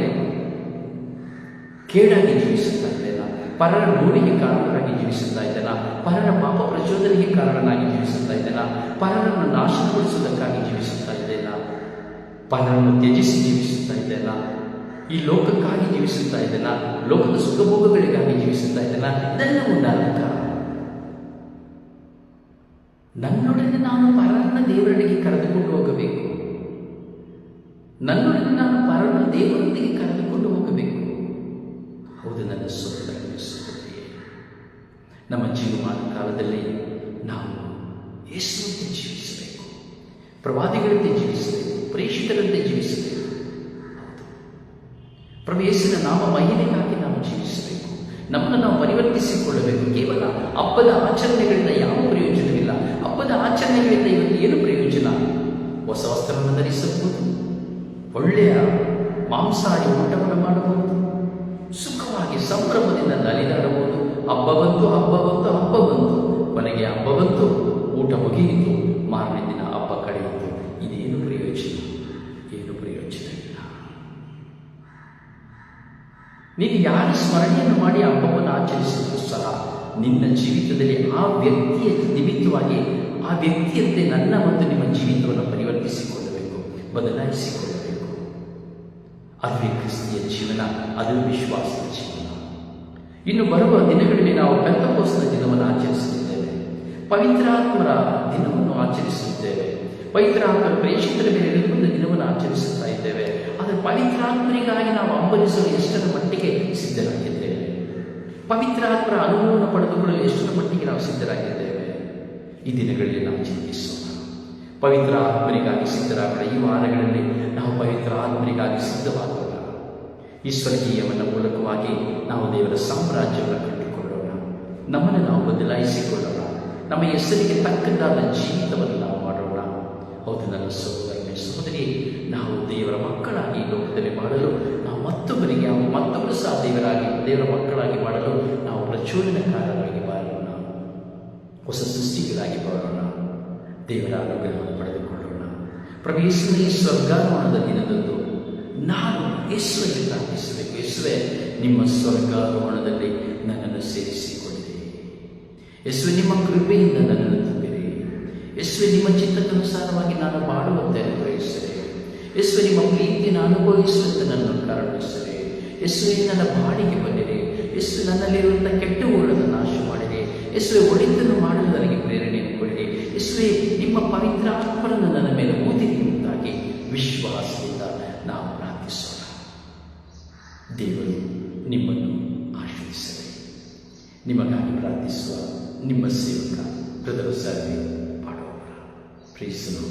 ಕೇಡಾಗಿ ಜೀವಿಸುತ್ತಾ ಇದ್ದೇನ ಪರರ ನೋವಿಗೆ ಕಾರಣರಾಗಿ ಜೀವಿಸುತ್ತಾ ಇದ್ದೇನ ಪರರ ಪಾಪ ಪ್ರಚೋದನೆಗೆ ಕಾರಣನಾಗಿ ಜೀವಿಸುತ್ತಾ ಇದ್ದೇನ ಪರರನ್ನು ನಾಶಗೊಳಿಸುವುದಕ್ಕಾಗಿ ಜೀವಿಸುತ್ತಾ ಇದ್ದೇನ ಪರರನ್ನು ತ್ಯಜಿಸಿ ಜೀವಿಸುತ್ತಾ ಇದ್ದೇನ ಈ ಲೋಕಕ್ಕಾಗಿ ಜೀವಿಸುತ್ತಾ ಇದ್ದೇನ ಲೋಕದ ಸುಖಭೋಗಗಳಿಗಾಗಿ ಜೀವಿಸುತ್ತಾ ಇದ್ದೇನ ಇದೆಲ್ಲವೂ ನರಕ ನನ್ನೊಡನೆ ನಾನು ಪರರನ್ನ ದೇವರಡೆಗೆ ಕರೆದುಕೊಂಡು ಹೋಗಬೇಕು. ನನ್ನೊಡನೆ ನಾನು ಪರಮ ದೇವರೊಂದಿಗೆ ಕರೆದುಕೊಂಡು ಹೋಗಬೇಕು. ಹೌದು, ನನ್ನ ಸ್ವಂತ ನಮ್ಮ ಜೀವಮಾನ ಕಾಲದಲ್ಲಿ ನಾವು ಯೇಸುವಂತೆ ಜೀವಿಸಬೇಕು. ಪ್ರವಾದಿಗಳಂತೆ ಜೀವಿಸಬೇಕು. ಪ್ರೇಷಿತರಂತೆ ಜೀವಿಸಬೇಕು. ಹೌದು. ಯೇಸುವಿನ ನಾಮ ಮಹಿಳೆಗಾಗಿ ನಾವು ಜೀವಿಸಬೇಕು. ನಮ್ಮನ್ನು ನಾವು ಪರಿವರ್ತಿಸಿಕೊಳ್ಳಬೇಕು. ಕೇವಲ ಹಬ್ಬದ ಆಚರಣೆಗಳಿಂದ ಯಾವ ಪ್ರಯೋಜನವಿಲ್ಲ. ಹಬ್ಬದ ಆಚರಣೆಗಳಿಂದ ಇವತ್ತು ಏನು ಪ್ರಯೋಜನ? ಹೊಸ ವಸ್ತ್ರವನ್ನು ಧರಿಸಬಹುದು. ಒಳ್ಳೆಯ ಮಾಂಸಾಹಾರಿ ಊಟವನ್ನು ಮಾಡಬಹುದು ಸುಖವಾಗಿ ಸಂಭ್ರಮದಿಂದ ನಲಿದಾಡಬಹುದು ಹಬ್ಬ ಬಂತು ಹಬ್ಬ ಬಂತು ಹಬ್ಬ ಬಂತು ಕೊನೆಗೆ ಹಬ್ಬ ಬಂತು ಊಟ ಮುಗಿಯಿತು, ಮಾರನೇ ದಿನ ಹಬ್ಬ ಕಳೆಯಿತು. ಇದೇನು ಪ್ರಯೋಜನ? ಏನು ಪ್ರಯೋಜನ ಇಲ್ಲ. ನೀನು ಯಾರು ಸ್ಮರಣೆಯನ್ನು ಮಾಡಿ ಹಬ್ಬವನ್ನು ಆಚರಿಸಿದ್ರು ಸಹ ನಿನ್ನ ಜೀವಿತದಲ್ಲಿ ಆ ವ್ಯಕ್ತಿಯ ನಿಮಿತ್ತವಾಗಿ ಆ ವ್ಯಕ್ತಿಯಂತೆ ನನ್ನ ಮತ್ತು ನಿಮ್ಮ ಜೀವಿತವನ್ನು ಪರಿವರ್ತಿಸಿಕೊಳ್ಳಬೇಕು, ಬದಲಾಯಿಸಿಕೊಳ್ಳಬೇಕು. ಅದುವೇ ಕ್ರಿಸ್ತಿಯ ಜೀವನ ಅದುವೇ ವಿಶ್ವಾಸದ ಜೀವನ. ಇನ್ನು ಬರುವ ದಿನಗಳಲ್ಲಿ ನಾವು ಪೆಂತಕೋಸ್ನ ದಿನವನ್ನು ಆಚರಿಸುತ್ತಿದ್ದೇವೆ. ಪವಿತ್ರಾತ್ಮರ ದಿನವನ್ನು ಆಚರಿಸುತ್ತೇವೆ ಪವಿತ್ರಾತ್ಮರ ಪ್ರೇಷಿತರ ಮೇಲೆ ಒಂದು ದಿನವನ್ನು ಆಚರಿಸುತ್ತಾ ಇದ್ದೇವೆ. ಆದರೆ ಪವಿತ್ರಾತ್ಮರಿಗಾಗಿ ನಾವು ಅಂಬಲಿಸಲು ಎಷ್ಟರ ಮಟ್ಟಿಗೆ ಸಿದ್ಧರಾಗಿದ್ದೇವೆ? ಪವಿತ್ರಾತ್ಮರ ಅನುಭವವನ್ನು ಪಡೆದುಕೊಳ್ಳಲು ಎಷ್ಟರ ಮಟ್ಟಿಗೆ ನಾವು ಸಿದ್ಧರಾಗಿದ್ದೇವೆ? ಈ ದಿನಗಳಲ್ಲಿ ನಾವು ಚಿಂತಿಸೋಣ. ಪವಿತ್ರ ಆತ್ಮನಿಗಾಗಿ ಸಿದ್ಧರಾಗೋಣ. ಈ ವಾರಗಳಲ್ಲಿ ನಾವು ಪವಿತ್ರ ಆತ್ಮನಿಗಾಗಿ ಸಿದ್ಧವಾಗೋಣ. ಈ ಮೂಲಕವಾಗಿ ನಾವು ದೇವರ ಸಾಮ್ರಾಜ್ಯವನ್ನು ಕಂಡುಕೊಳ್ಳೋಣ ನಮ್ಮನ್ನು ನಾವು ಬದಲಾಯಿಸಿಕೊಳ್ಳೋಣ. ನಮ್ಮ ಹೆಸರಿಗೆ ತಕ್ಕದ್ದಾದ ಜೀವಿತವನ್ನು ನಾವು ಮಾಡೋಣ. ಹೌದು ನನ್ನ ಸಹೋದರನೇ ಸಹೋದರಿ ನಾವು ದೇವರ ಮಕ್ಕಳಾಗಿ ಲೋಕದಲ್ಲಿ ಮಾಡಲು ನಾವು ಮತ್ತೊಬ್ಬರಿಗೆ ಮತ್ತೊಬ್ಬರು ಸಹ ದೇವರಾಗಿ, ದೇವರ ಮಕ್ಕಳಾಗಿ ಮಾಡಲು ನಾವು ಪ್ರಚೋದನಕಾರರಾಗಿ ಬಾರೋಣ ಹೊಸ ಸೃಷ್ಟಿಗಳಾಗಿ ಬರೋಣ ದೇವರ ಅನುಗ್ರಹವನ್ನು ಪಡೆದುಕೊಳ್ಳೋಣ. ಪ್ರಭು ಯೇಸುವಿನ ಸ್ವರ್ಗಾರೋಹಣದ ದಿನದಂದು ನಾನು ಯೇಸುವಿಗೆ ಪ್ರಾರ್ಥಿಸಬೇಕು. ಯೇಸುವೆ, ನಿಮ್ಮ ಸ್ವರ್ಗಾರೋಹಣದಲ್ಲಿ ನನ್ನನ್ನು ಸೇರಿಸಿಕೊಂಡಿದೆ ಯೇಸುವೆ, ನಿಮ್ಮ ಕೃಪೆಯಿಂದ ನನ್ನನ್ನು ತುಂಬಿರಿ. ಯೇಸುವೆ, ನಿಮ್ಮ ಚಿತ್ತಕ್ಕನುಸಾರವಾಗಿ ನಾನು ಬಾಳುವಂತೆ ಅನುಗ್ರಹಿಸಿದೆ ಯೇಸುವೆ, ನಿಮ್ಮ ಪ್ರೀತಿಯನ್ನು ಅನುಭವಿಸುವಂತೆ ನನ್ನನ್ನು ಕರುಣಿಸಿದೆ ಯೇಸುವೆ, ನನ್ನ ಬಾಡಿಗೆ ಬಂದಿರಿ ಯೇಸು ನನ್ನಲ್ಲಿರುವಂಥ ಕೆಟ್ಟ ಊರನ್ನು ನಾಶ ಮಾಡಿರಿ ಯೇಸುವೆ ಒಳಿತನ್ನು ಮಾಡಲು ನನಗೆ ಪ್ರೇರಣೆಯನ್ನು ಯೇಸುವೆ, ನಿಮ್ಮ ಪವಿತ್ರ ಆತ್ಮರನ್ನು ನನ್ನ ಮೇಲೆ ಓದಿರಿ ಎಂಬುದಾಗಿ ವಿಶ್ವಾಸದಿಂದ ನಾವು ಪ್ರಾರ್ಥಿಸೋಣ. ದೇವರು, ನಿಮ್ಮನ್ನು ಆಶ್ರಯಿಸಲಿ ನಿಮಗಾಗಿ ಪ್ರಾರ್ಥಿಸುವ ನಿಮ್ಮ ಸೇವಕ, ಬ್ರದರ್ ಸರ್ವೆ ಮಾಡುವವರ ಪ್ರೀಸಲು